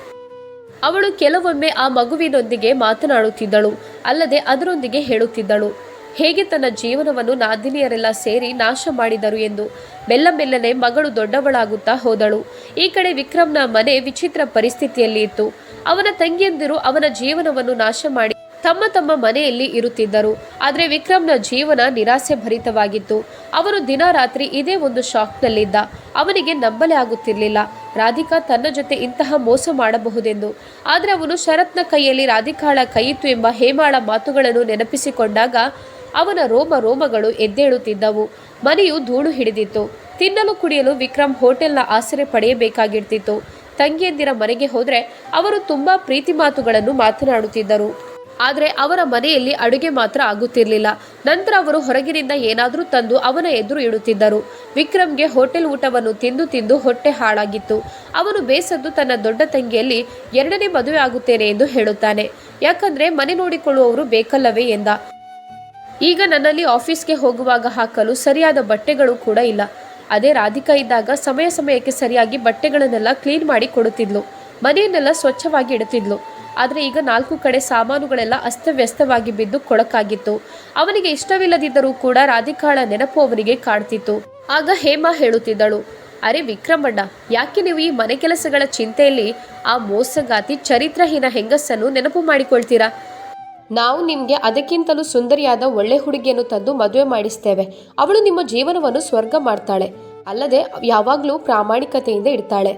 ಅವಳು ಕೆಲವೊಮ್ಮೆ ಆ ಮಗುವಿನೊಂದಿಗೆ ಮಾತನಾಡುತ್ತಿದ್ದಳು. ಅಲ್ಲದೆ ಅದರೊಂದಿಗೆ ಹೇಳುತ್ತಿದ್ದಳು. ಹೇಗೆ ತನ್ನ ಜೀವನವನ್ನು ನಾದಿನಿಯರೆಲ್ಲ ಸೇರಿ ನಾಶ ಮಾಡಿದರು ಎಂದು ಬೆಲ್ಲ ಬೆಲ್ಲನೆ ಮಗಳು ದೊಡ್ಡವಳಾಗುತ್ತಾ ಹೋದಳು. ಈ ಕಡೆ ವಿಕ್ರಮ್ನ ಮನೆ ವಿಚಿತ್ರ ಪರಿಸ್ಥಿತಿಯಲ್ಲಿ ಇತ್ತು. ಅವನ ತಂಗಿಯಂದಿರು ಅವನ ಜೀವನವನ್ನು ನಾಶ ಮಾಡಿ ತಮ್ಮ ತಮ್ಮ ಮನೆಯಲ್ಲಿ ಇರುತ್ತಿದ್ದರು. ಆದರೆ ವಿಕ್ರಮ್ನ ಜೀವನ ನಿರಾಸೆ ಭರಿತವಾಗಿತ್ತು ಅವನು ದಿನ ರಾತ್ರಿ ಇದೇ ಒಂದು ಶಾಕ್ನಲ್ಲಿದ್ದ. ಅವನಿಗೆ ನಂಬಲೇ ಆಗುತ್ತಿರಲಿಲ್ಲ. ರಾಧಿಕಾ ತನ್ನ ಜೊತೆ ಇಂತಹ ಮೋಸ ಮಾಡಬಹುದೆಂದು. ಆದರೆ ಅವನು ಶರತ್ನ ಕೈಯಲ್ಲಿ ರಾಧಿಕಾಳ ಕೈಯಿತ್ತು ಎಂಬ ಹೇಮಾಳ ಮಾತುಗಳನ್ನು ನೆನಪಿಸಿಕೊಂಡಾಗ ಅವನ ರೋಮ ರೋಮಗಳು ಎದ್ದೇಳುತ್ತಿದ್ದವು. ಮನೆಯು ಧೂಳು ಹಿಡಿದಿತ್ತು. ತಿನ್ನಲು ಕುಡಿಯಲು ವಿಕ್ರಮ್ ಹೋಟೆಲ್ನ ಆಸರೆ ಪಡೆಯಬೇಕಾಗಿರ್ತಿತ್ತು. ತಂಗಿಯಂದಿರ ಮನೆಗೆ ಹೋದರೆ ಅವರು ತುಂಬಾ ಪ್ರೀತಿ ಮಾತುಗಳನ್ನು ಮಾತನಾಡುತ್ತಿದ್ದರು. ಆದರೆ ಅವರ ಮನೆಯಲ್ಲಿ ಅಡುಗೆ ಮಾತ್ರ ಆಗುತ್ತಿರಲಿಲ್ಲ. ನಂತರ ಅವರು ಹೊರಗಿನಿಂದ ಏನಾದರೂ ತಂದು ಅವನ ಎದುರು ಇಡುತ್ತಿದ್ದರು. ವಿಕ್ರಮ್ಗೆ ಹೋಟೆಲ್ ಊಟವನ್ನು ತಿಂದು ತಿಂದು ಹೊಟ್ಟೆ ಹಾಳಾಗಿತ್ತು. ಅವನು ಬೇಸದ್ದು ತನ್ನ ದೊಡ್ಡ ತಂಗಿಯಲ್ಲಿ, ಎರಡನೇ ಮದುವೆ ಆಗುತ್ತೇನೆ ಎಂದು ಹೇಳುತ್ತಾನೆ. ಯಾಕಂದ್ರೆ ಮನೆ ನೋಡಿಕೊಳ್ಳುವವರು ಬೇಕಲ್ಲವೇ? ಎಂದ. ಈಗ ನನ್ನಲ್ಲಿ ಆಫೀಸ್ಗೆ ಹೋಗುವಾಗ ಹಾಕಲು ಸರಿಯಾದ ಬಟ್ಟೆಗಳು ಕೂಡ ಇಲ್ಲ. ಅದೇ ರಾಧಿಕಾ ಇದ್ದಾಗ ಸಮಯ ಸಮಯಕ್ಕೆ ಸರಿಯಾಗಿ ಬಟ್ಟೆಗಳನ್ನೆಲ್ಲ ಕ್ಲೀನ್ ಮಾಡಿ ಕೊಡುತ್ತಿದ್ಲು. ಮನೆಯನ್ನೆಲ್ಲ ಸ್ವಚ್ಛವಾಗಿ ಇಡುತ್ತಿದ್ಲು. ಆದರೆ ಈಗ ನಾಲ್ಕು ಕಡೆ ಸಾಮಾನುಗಳೆಲ್ಲ ಅಸ್ತವ್ಯಸ್ತವಾಗಿ ಬಿದ್ದು ಕೊಳಕಾಗಿತ್ತು. ಅವನಿಗೆ ಇಷ್ಟವಿಲ್ಲದಿದ್ದರೂ ಕೂಡ ರಾಧಿಕಾಳ ನೆನಪು ಅವನಿಗೆ ಕಾಡ್ತಿತ್ತು ಆಗ ಹೇಮಾ ಹೇಳುತ್ತಿದ್ದಳು, ಅರೆ ವಿಕ್ರಮಣ್ಣ, ಯಾಕೆ ನೀವು ಈ ಮನೆ ಕೆಲಸಗಳ ಚಿಂತೆಯಲ್ಲಿ ಆ ಮೋಸಗಾತಿ ಚರಿತ್ರಹೀನ ಹೆಂಗಸನ್ನು ನೆನಪು ಮಾಡಿಕೊಳ್ತೀರಾ? ನಾವು ನಿಮಗೆ ಅದಕ್ಕಿಂತಲೂ ಸುಂದರಿಯಾದ ಒಳ್ಳೆ ಹುಡುಗಿಯನ್ನು ತಂದು ಮದುವೆ ಮಾಡಿಸ್ತೇವೆ. ಅವಳು ನಿಮ್ಮ ಜೀವನವನ್ನು ಸ್ವರ್ಗ ಮಾಡ್ತಾಳೆ. ಅಲ್ಲದೆ ಯಾವಾಗಲೂ ಪ್ರಾಮಾಣಿಕತೆಯಿಂದ ಇಡ್ತಾಳೆ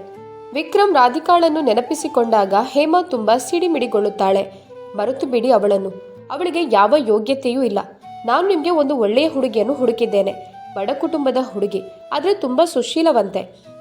ವಿಕ್ರಮ್ ರಾಧಿಕಾಳನ್ನು ನೆನಪಿಸಿಕೊಂಡಾಗ ಹೇಮಾ ತುಂಬ ಸಿಡಿಮಿಡಿಗೊಳ್ಳುತ್ತಾಳೆ. ಮರೆತು ಬಿಡಿ ಅವಳನ್ನು. ಅವಳಿಗೆ ಯಾವ ಯೋಗ್ಯತೆಯೂ ಇಲ್ಲ. ನಾನು ನಿಮಗೆ ಒಂದು ಒಳ್ಳೆಯ ಹುಡುಗಿಯನ್ನು ಹುಡುಕಿದ್ದೇನೆ. ಬಡ ಕುಟುಂಬದ ಹುಡುಗಿ. ಆದರೆ ತುಂಬ ಸುಶೀಲವಂತೆ.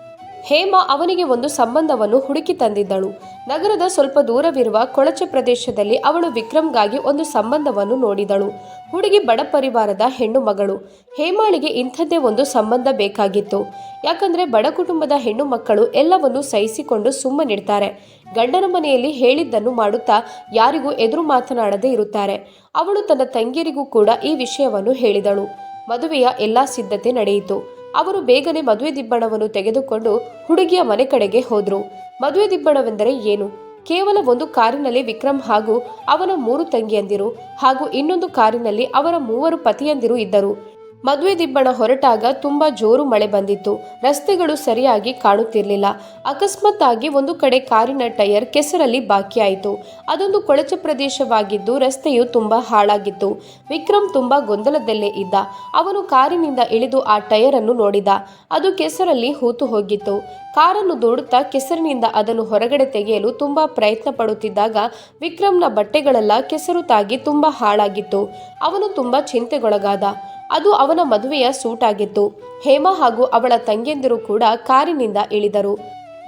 ಹೇಮಾ ಅವನಿಗೆ ಒಂದು ಸಂಬಂಧವನ್ನು ಹುಡುಕಿ ತಂದಿದ್ದಳು. ನಗರದ ಸ್ವಲ್ಪ ದೂರವಿರುವ ಕೊಳಚೆ ಪ್ರದೇಶದಲ್ಲಿ ಅವಳು ವಿಕ್ರಮ್ಗಾಗಿ ಒಂದು ಸಂಬಂಧವನ್ನು ನೋಡಿದಳು. ಹುಡುಗಿ ಬಡ ಪರಿವಾರದ ಹೆಣ್ಣು ಮಗಳು. ಹೇಮಾಳಿಗೆ ಇಂಥದ್ದೇ ಒಂದು ಸಂಬಂಧ ಬೇಕಾಗಿತ್ತು. ಯಾಕಂದ್ರೆ ಬಡ ಕುಟುಂಬದ ಹೆಣ್ಣು ಮಕ್ಕಳು ಎಲ್ಲವನ್ನು ಸಹಿಸಿಕೊಂಡು ಸುಮ್ಮನಿಡ್ತಾರೆ ಗಂಡನ ಮನೆಯಲ್ಲಿ ಹೇಳಿದ್ದನ್ನು ಮಾಡುತ್ತಾ ಯಾರಿಗೂ ಎದುರು ಮಾತನಾಡದೇ ಇರುತ್ತಾರೆ. ಅವಳು ತನ್ನ ತಂಗಿಯರಿಗೂ ಕೂಡ ಈ ವಿಷಯವನ್ನು ಹೇಳಿದಳು. ಮದುವೆಯ ಎಲ್ಲಾ ಸಿದ್ಧತೆ ನಡೆಯಿತು. ಅವರು ಬೇಗನೆ ಮದುವೆ ದಿಬ್ಬಣವನ್ನು ತೆಗೆದುಕೊಂಡು ಹುಡುಗಿಯ ಮನೆ ಕಡೆಗೆ ಹೋದ್ರು. ಮದುವೆ ದಿಬ್ಬಣವೆಂದರೆ ಏನು? ಕೇವಲ ಒಂದು ಕಾರಿನಲ್ಲಿ ವಿಕ್ರಮ್ ಹಾಗೂ ಅವನ ಮೂರು ತಂಗಿಯಂದಿರು ಹಾಗೂ ಇನ್ನೊಂದು ಕಾರಿನಲ್ಲಿ ಅವರ ಮೂವರು ಪತಿಯಂದಿರು ಇದ್ದರು. ಮದುವೆ ದಿಬ್ಬಣ ಹೊರಟಾಗ ತುಂಬಾ ಜೋರು ಮಳೆ ಬಂದಿತ್ತು. ರಸ್ತೆಗಳು ಸರಿಯಾಗಿ ಕಾಣುತ್ತಿರಲಿಲ್ಲ. ಅಕಸ್ಮಾತ್ತಾಗಿ ಒಂದು ಕಡೆ ಕಾರಿನ ಟೈರ್ ಕೆಸರಲ್ಲಿ ಬಾಕಿಯಾಯಿತು ಅದೊಂದು ಕೊಳಚೆ ಪ್ರದೇಶವಾಗಿದ್ದು ರಸ್ತೆಯು ತುಂಬಾ ಹಾಳಾಗಿತ್ತು. ವಿಕ್ರಮ್ ತುಂಬಾ ಗೊಂದಲದಲ್ಲೇ ಇದ್ದ. ಅವನು ಕಾರಿನಿಂದ ಇಳಿದು ಆ ಟೈರ್ ಅನ್ನು ನೋಡಿದ. ಅದು ಕೆಸರಲ್ಲಿ ಹೂತು ಹೋಗಿತ್ತು. ಕಾರನ್ನು ದೂಡುತ್ತಾ ಕೆಸರಿನಿಂದ ಅದನ್ನು ಹೊರಗಡೆ ತೆಗೆಯಲು ತುಂಬಾ ಪ್ರಯತ್ನ ಪಡುತ್ತಿದ್ದಾಗ ವಿಕ್ರಮ್ನ ಬಟ್ಟೆಗಳೆಲ್ಲ ಕೆಸರು ತಾಗಿ ತುಂಬಾ ಹಾಳಾಗಿತ್ತು. ಅವನು ತುಂಬಾ ಚಿಂತೆಗೊಳಗಾದ. ಅದು ಅವನ ಮದುವೆಯ ಸೂಟ್ ಆಗಿತ್ತು. ಹೇಮಾ ಹಾಗೂ ಅವಳ ತಂಗಿಯಂದಿರು ಕೂಡ ಕಾರಿನಿಂದ ಇಳಿದರು.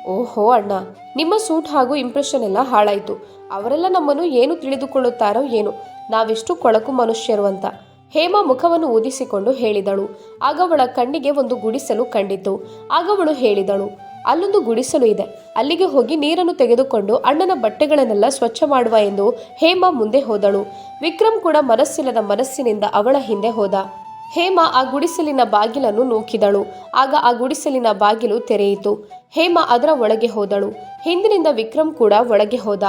ಓಹೋ ಅಣ್ಣ, ನಿಮ್ಮ ಸೂಟ್ ಹಾಗೂ ಇಂಪ್ರೆಷನ್ ಎಲ್ಲ ಹಾಳಾಯಿತು. ಅವರೆಲ್ಲ ನಮ್ಮನ್ನು ಏನು ತಿಳಿದುಕೊಳ್ಳುತ್ತಾರೋ ಏನು? ನಾವೆಷ್ಟು ಕೊಳಕು ಮನುಷ್ಯರು ಅಂತ. ಹೇಮಾ ಮುಖವನ್ನು ಊದಿಸಿಕೊಂಡು ಹೇಳಿದಳು. ಆಗ ಅವಳ ಕಣ್ಣಿಗೆ ಒಂದು ಗುಡಿಸಲು ಕಂಡಿತು. ಆಗ ಅವಳು ಹೇಳಿದಳು, ಅಲ್ಲೊಂದು ಗುಡಿಸಲು ಇದೆ. ಅಲ್ಲಿಗೆ ಹೋಗಿ ನೀರನ್ನು ತೆಗೆದುಕೊಂಡು ಅಣ್ಣನ ಬಟ್ಟೆಗಳನ್ನೆಲ್ಲ ಸ್ವಚ್ಛ ಮಾಡುವ ಎಂದು ಹೇಮಾ ಮುಂದೆ ಹೋದಳು. ವಿಕ್ರಮ್ ಕೂಡ ಮನಸ್ಸಿಲ್ಲದ ಮನಸ್ಸಿನಿಂದ ಅವಳ ಹಿಂದೆ ಹೋದ. ಹೇಮಾ ಆ ಗುಡಿಸಲಿನ ಬಾಗಿಲನ್ನು ನೂಕಿದಳು. ಆಗ ಆ ಗುಡಿಸಲಿನ ಬಾಗಿಲು ತೆರೆಯಿತು. ಹೇಮಾ ಅದರ ಒಳಗೆ ಹೋದಳು. ಹಿಂದಿನಿಂದ ವಿಕ್ರಮ್ ಕೂಡ ಒಳಗೆ ಹೋದ.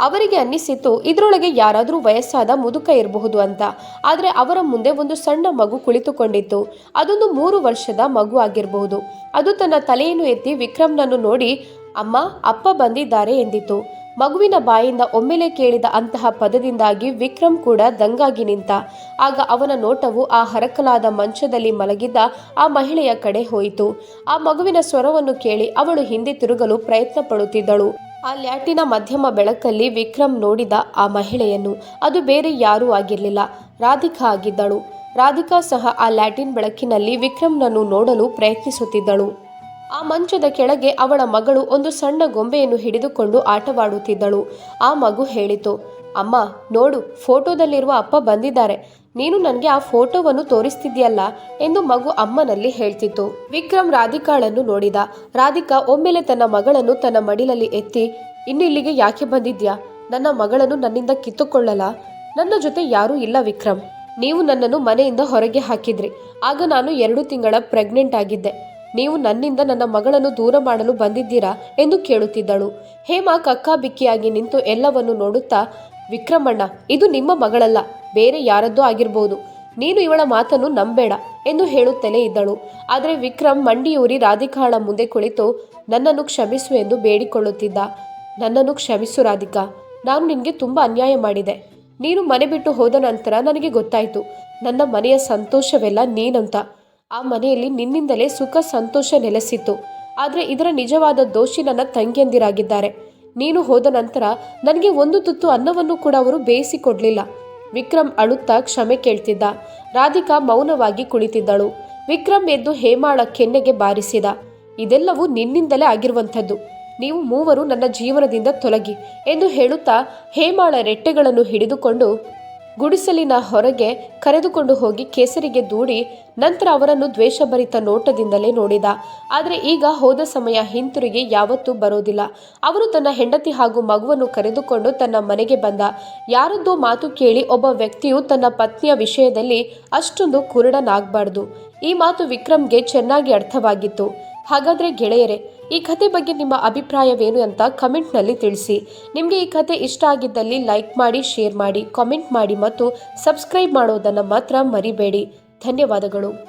ಅವರಿಗೆ ಅನ್ನಿಸಿತು, ಇದರೊಳಗೆ ಯಾರಾದರೂ ವಯಸ್ಸಾದ ಮುದುಕ ಇರಬಹುದು ಅಂತ. ಆದರೆ ಅವರ ಮುಂದೆ ಒಂದು ಸಣ್ಣ ಮಗು ಕುಳಿತುಕೊಂಡಿತ್ತು. ಅದೊಂದು ಮೂರು ವರ್ಷದ ಮಗು ಆಗಿರಬಹುದು. ಅದು ತನ್ನ ತಲೆಯನ್ನು ಎತ್ತಿ ವಿಕ್ರಮ್ನನ್ನು ನೋಡಿ, ಅಮ್ಮ, ಅಪ್ಪ ಬಂದಿದ್ದಾರೆ ಎಂದಿತು. ಮಗುವಿನ ಬಾಯಿಂದ ಒಮ್ಮೆಲೆ ಕೇಳಿದ ಅಂತಹ ಪದದಿಂದಾಗಿ ವಿಕ್ರಮ್ ಕೂಡ ದಂಗಾಗಿ ನಿಂತ. ಆಗ ಅವನ ನೋಟವು ಆ ಹರಕಲಾದ ಮಂಚದಲ್ಲಿ ಮಲಗಿದ್ದ ಆ ಮಹಿಳೆಯ ಕಡೆ ಹೋಯಿತು. ಆ ಮಗುವಿನ ಸ್ವರವನ್ನು ಕೇಳಿ ಅವಳು ಹಿಂದೆ ತಿರುಗಲು ಪ್ರಯತ್ನ ಪಡುತ್ತಿದ್ದಳು ಆ ಲ್ಯಾಟಿನ ಮಧ್ಯಮ ಬೆಳಕಲ್ಲಿ ವಿಕ್ರಮ್ ನೋಡಿದ ಆ ಮಹಿಳೆಯನ್ನು. ಅದು ಬೇರೆ ಯಾರೂ ಆಗಿರಲಿಲ್ಲ. ರಾಧಿಕಾ ಆಗಿದ್ದಳು. ರಾಧಿಕಾ ಸಹ ಆ ಲ್ಯಾಟಿನ್ ಬೆಳಕಿನಲ್ಲಿ ವಿಕ್ರಮ್ನನ್ನು ನೋಡಲು ಪ್ರಯತ್ನಿಸುತ್ತಿದ್ದಳು. ಆ ಮಂಚದ ಕೆಳಗೆ ಅವಳ ಮಗಳು ಒಂದು ಸಣ್ಣ ಗೊಂಬೆಯನ್ನು ಹಿಡಿದುಕೊಂಡು ಆಟವಾಡುತ್ತಿದ್ದಳು. ಆ ಮಗು ಹೇಳಿತು, ಅಮ್ಮ, ನೋಡು, ಫೋಟೋದಲ್ಲಿರುವ ಅಪ್ಪ ಬಂದಿದ್ದಾರೆ. ನೀನು ನನಗೆ ಆ ಫೋಟೋವನ್ನು ತೋರಿಸ್ತಿದ್ಯಲ್ಲ ಎಂದು ಮಗು ಅಮ್ಮನಲ್ಲಿ ಹೇಳ್ತಿತ್ತು. ವಿಕ್ರಮ್ ರಾಧಿಕಾಳನ್ನು ನೋಡಿದ. ರಾಧಿಕಾ ಒಮ್ಮೆಲೆ ತನ್ನ ಮಗಳನ್ನು ತನ್ನ ಮಡಿಲಲ್ಲಿ ಎತ್ತಿ, ಇನ್ನಿಲ್ಲಿಗೆ ಯಾಕೆ ಬಂದಿದ್ಯಾ ನನ್ನ ಮಗಳನ್ನು ನನ್ನಿಂದ ಕಿತ್ತುಕೊಳ್ಳಲ್ಲ. ನನ್ನ ಜೊತೆ ಯಾರೂ ಇಲ್ಲ ವಿಕ್ರಮ್. ನೀವು ನನ್ನನ್ನು ಮನೆಯಿಂದ ಹೊರಗೆ ಹಾಕಿದ್ರಿ. ಆಗ ನಾನು ಎರಡು ತಿಂಗಳ ಪ್ರೆಗ್ನೆಂಟ್ ಆಗಿದ್ದೆ. ನೀವು ನನ್ನಿಂದ ನನ್ನ ಮಗಳನ್ನು ದೂರ ಮಾಡಲು ಬಂದಿದ್ದೀರಾ ಎಂದು ಕೇಳುತ್ತಿದ್ದಳು. ಹೇಮಾ ಕಕ್ಕಾಬಿಕ್ಕಿಯಾಗಿ ನಿಂತು ಎಲ್ಲವನ್ನು ನೋಡುತ್ತಾ, ವಿಕ್ರಮಣ್ಣ, ಇದು ನಿಮ್ಮ ಮಗಳಲ್ಲ, ಬೇರೆ ಯಾರದ್ದೋ ಆಗಿರ್ಬೋದು. ನೀನು ಇವಳ ಮಾತನ್ನು ನಂಬೇಡ ಎಂದು ಹೇಳುತ್ತಲೇ ಇದ್ದಳು. ಆದರೆ ವಿಕ್ರಮ್ ಮಂಡಿಯೂರಿ ರಾಧಿಕಾಳ ಮುಂದೆ ಕುಳಿತು, ನನ್ನನ್ನು ಕ್ಷಮಿಸು ಎಂದು ಬೇಡಿಕೊಳ್ಳುತ್ತಿದ್ದ. ನನ್ನನ್ನು ಕ್ಷಮಿಸು ರಾಧಿಕಾ, ನಾನು ನಿನಗೆ ತುಂಬ ಅನ್ಯಾಯ ಮಾಡಿದೆ. ನೀನು ಮನೆ ಬಿಟ್ಟು ಹೋದ ನಂತರ ನನಗೆ ಗೊತ್ತಾಯಿತು, ನನ್ನ ಮನೆಯ ಸಂತೋಷವೆಲ್ಲ ನೀನಂತ. ಆ ಮನೆಯಲ್ಲಿ ನಿನ್ನಿಂದಲೇ ಸುಖ, ಸಂತೋಷ ನೆಲೆಸಿತ್ತು. ಆದರೆ ಇದರ ನಿಜವಾದ ದೋಷಿ ನನ್ನ ತಂಗಿಯಂದಿರಾಗಿದ್ದಾರೆ. ನೀನು ಹೋದ ನಂತರ ನನಗೆ ಒಂದು ತುತ್ತು ಅನ್ನವನ್ನು ಕೂಡ ಅವರು ಬೇಯಿಸಿಕೊಡ್ಲಿಲ್ಲ. ವಿಕ್ರಮ್ ಅಳುತ್ತಾ ಕ್ಷಮೆ ಕೇಳ್ತಿದ್ದ. ರಾಧಿಕಾ ಮೌನವಾಗಿ ಕುಳಿತಿದ್ದಳು. ವಿಕ್ರಮ್ ಎದ್ದು ಹೇಮಾಳ ಕೆನ್ನೆಗೆ ಬಾರಿಸಿದ. ಇದೆಲ್ಲವೂ ನಿನ್ನಿಂದಲೇ ಆಗಿರುವಂಥದ್ದು. ನೀವು ಮೂವರು ನನ್ನ ಜೀವನದಿಂದ ತೊಲಗಿ ಎಂದು ಹೇಳುತ್ತಾ ಹೇಮಾಳ ರೆಟ್ಟೆಗಳನ್ನು ಹಿಡಿದುಕೊಂಡು ಗುಡಿಸಲಿನ ಹೊರಗೆ ಕರೆದುಕೊಂಡು ಹೋಗಿ ಕೇಸರಿಗೆ ದೂಡಿ ನಂತರ ಅವರನ್ನು ದ್ವೇಷಭರಿತ ನೋಟದಿಂದಲೇ ನೋಡಿದ. ಆದರೆ ಈಗ ಹೋದ ಸಮಯ ಹಿಂತಿರುಗಿ ಯಾವತ್ತೂ ಬರೋದಿಲ್ಲ. ಅವರು ತನ್ನ ಹೆಂಡತಿ ಹಾಗೂ ಮಗುವನ್ನು ಕರೆದುಕೊಂಡು ತನ್ನ ಮನೆಗೆ ಬಂದ. ಯಾರದ್ದೋ ಮಾತು ಕೇಳಿ ಒಬ್ಬ ವ್ಯಕ್ತಿಯು ತನ್ನ ಪತ್ನಿಯ ವಿಷಯದಲ್ಲಿ ಅಷ್ಟೊಂದು ಕುರುಡನಾಗಬಾರ್ದು. ಈ ಮಾತು ವಿಕ್ರಮ್ಗೆ ಚೆನ್ನಾಗಿ ಅರ್ಥವಾಗಿತ್ತು. ಹಾಗಾದ್ರೆ ಗೆಳೆಯರೇ, ಈ ಕಥೆ ಬಗ್ಗೆ ನಿಮ್ಮ ಅಭಿಪ್ರಾಯವೇನು ಅಂತ ಕಮೆಂಟ್ನಲ್ಲಿ ತಿಳಿಸಿ. ನಿಮಗೆ ಈ ಕಥೆ ಇಷ್ಟ ಆಗಿದ್ದಲ್ಲಿ ಲೈಕ್ ಮಾಡಿ, ಶೇರ್ ಮಾಡಿ, ಕಾಮೆಂಟ್ ಮಾಡಿ ಮತ್ತು ಸಬ್ಸ್ಕ್ರೈಬ್ ಮಾಡೋದನ್ನು ಮಾತ್ರ ಮರಿಬೇಡಿ. ಧನ್ಯವಾದಗಳು.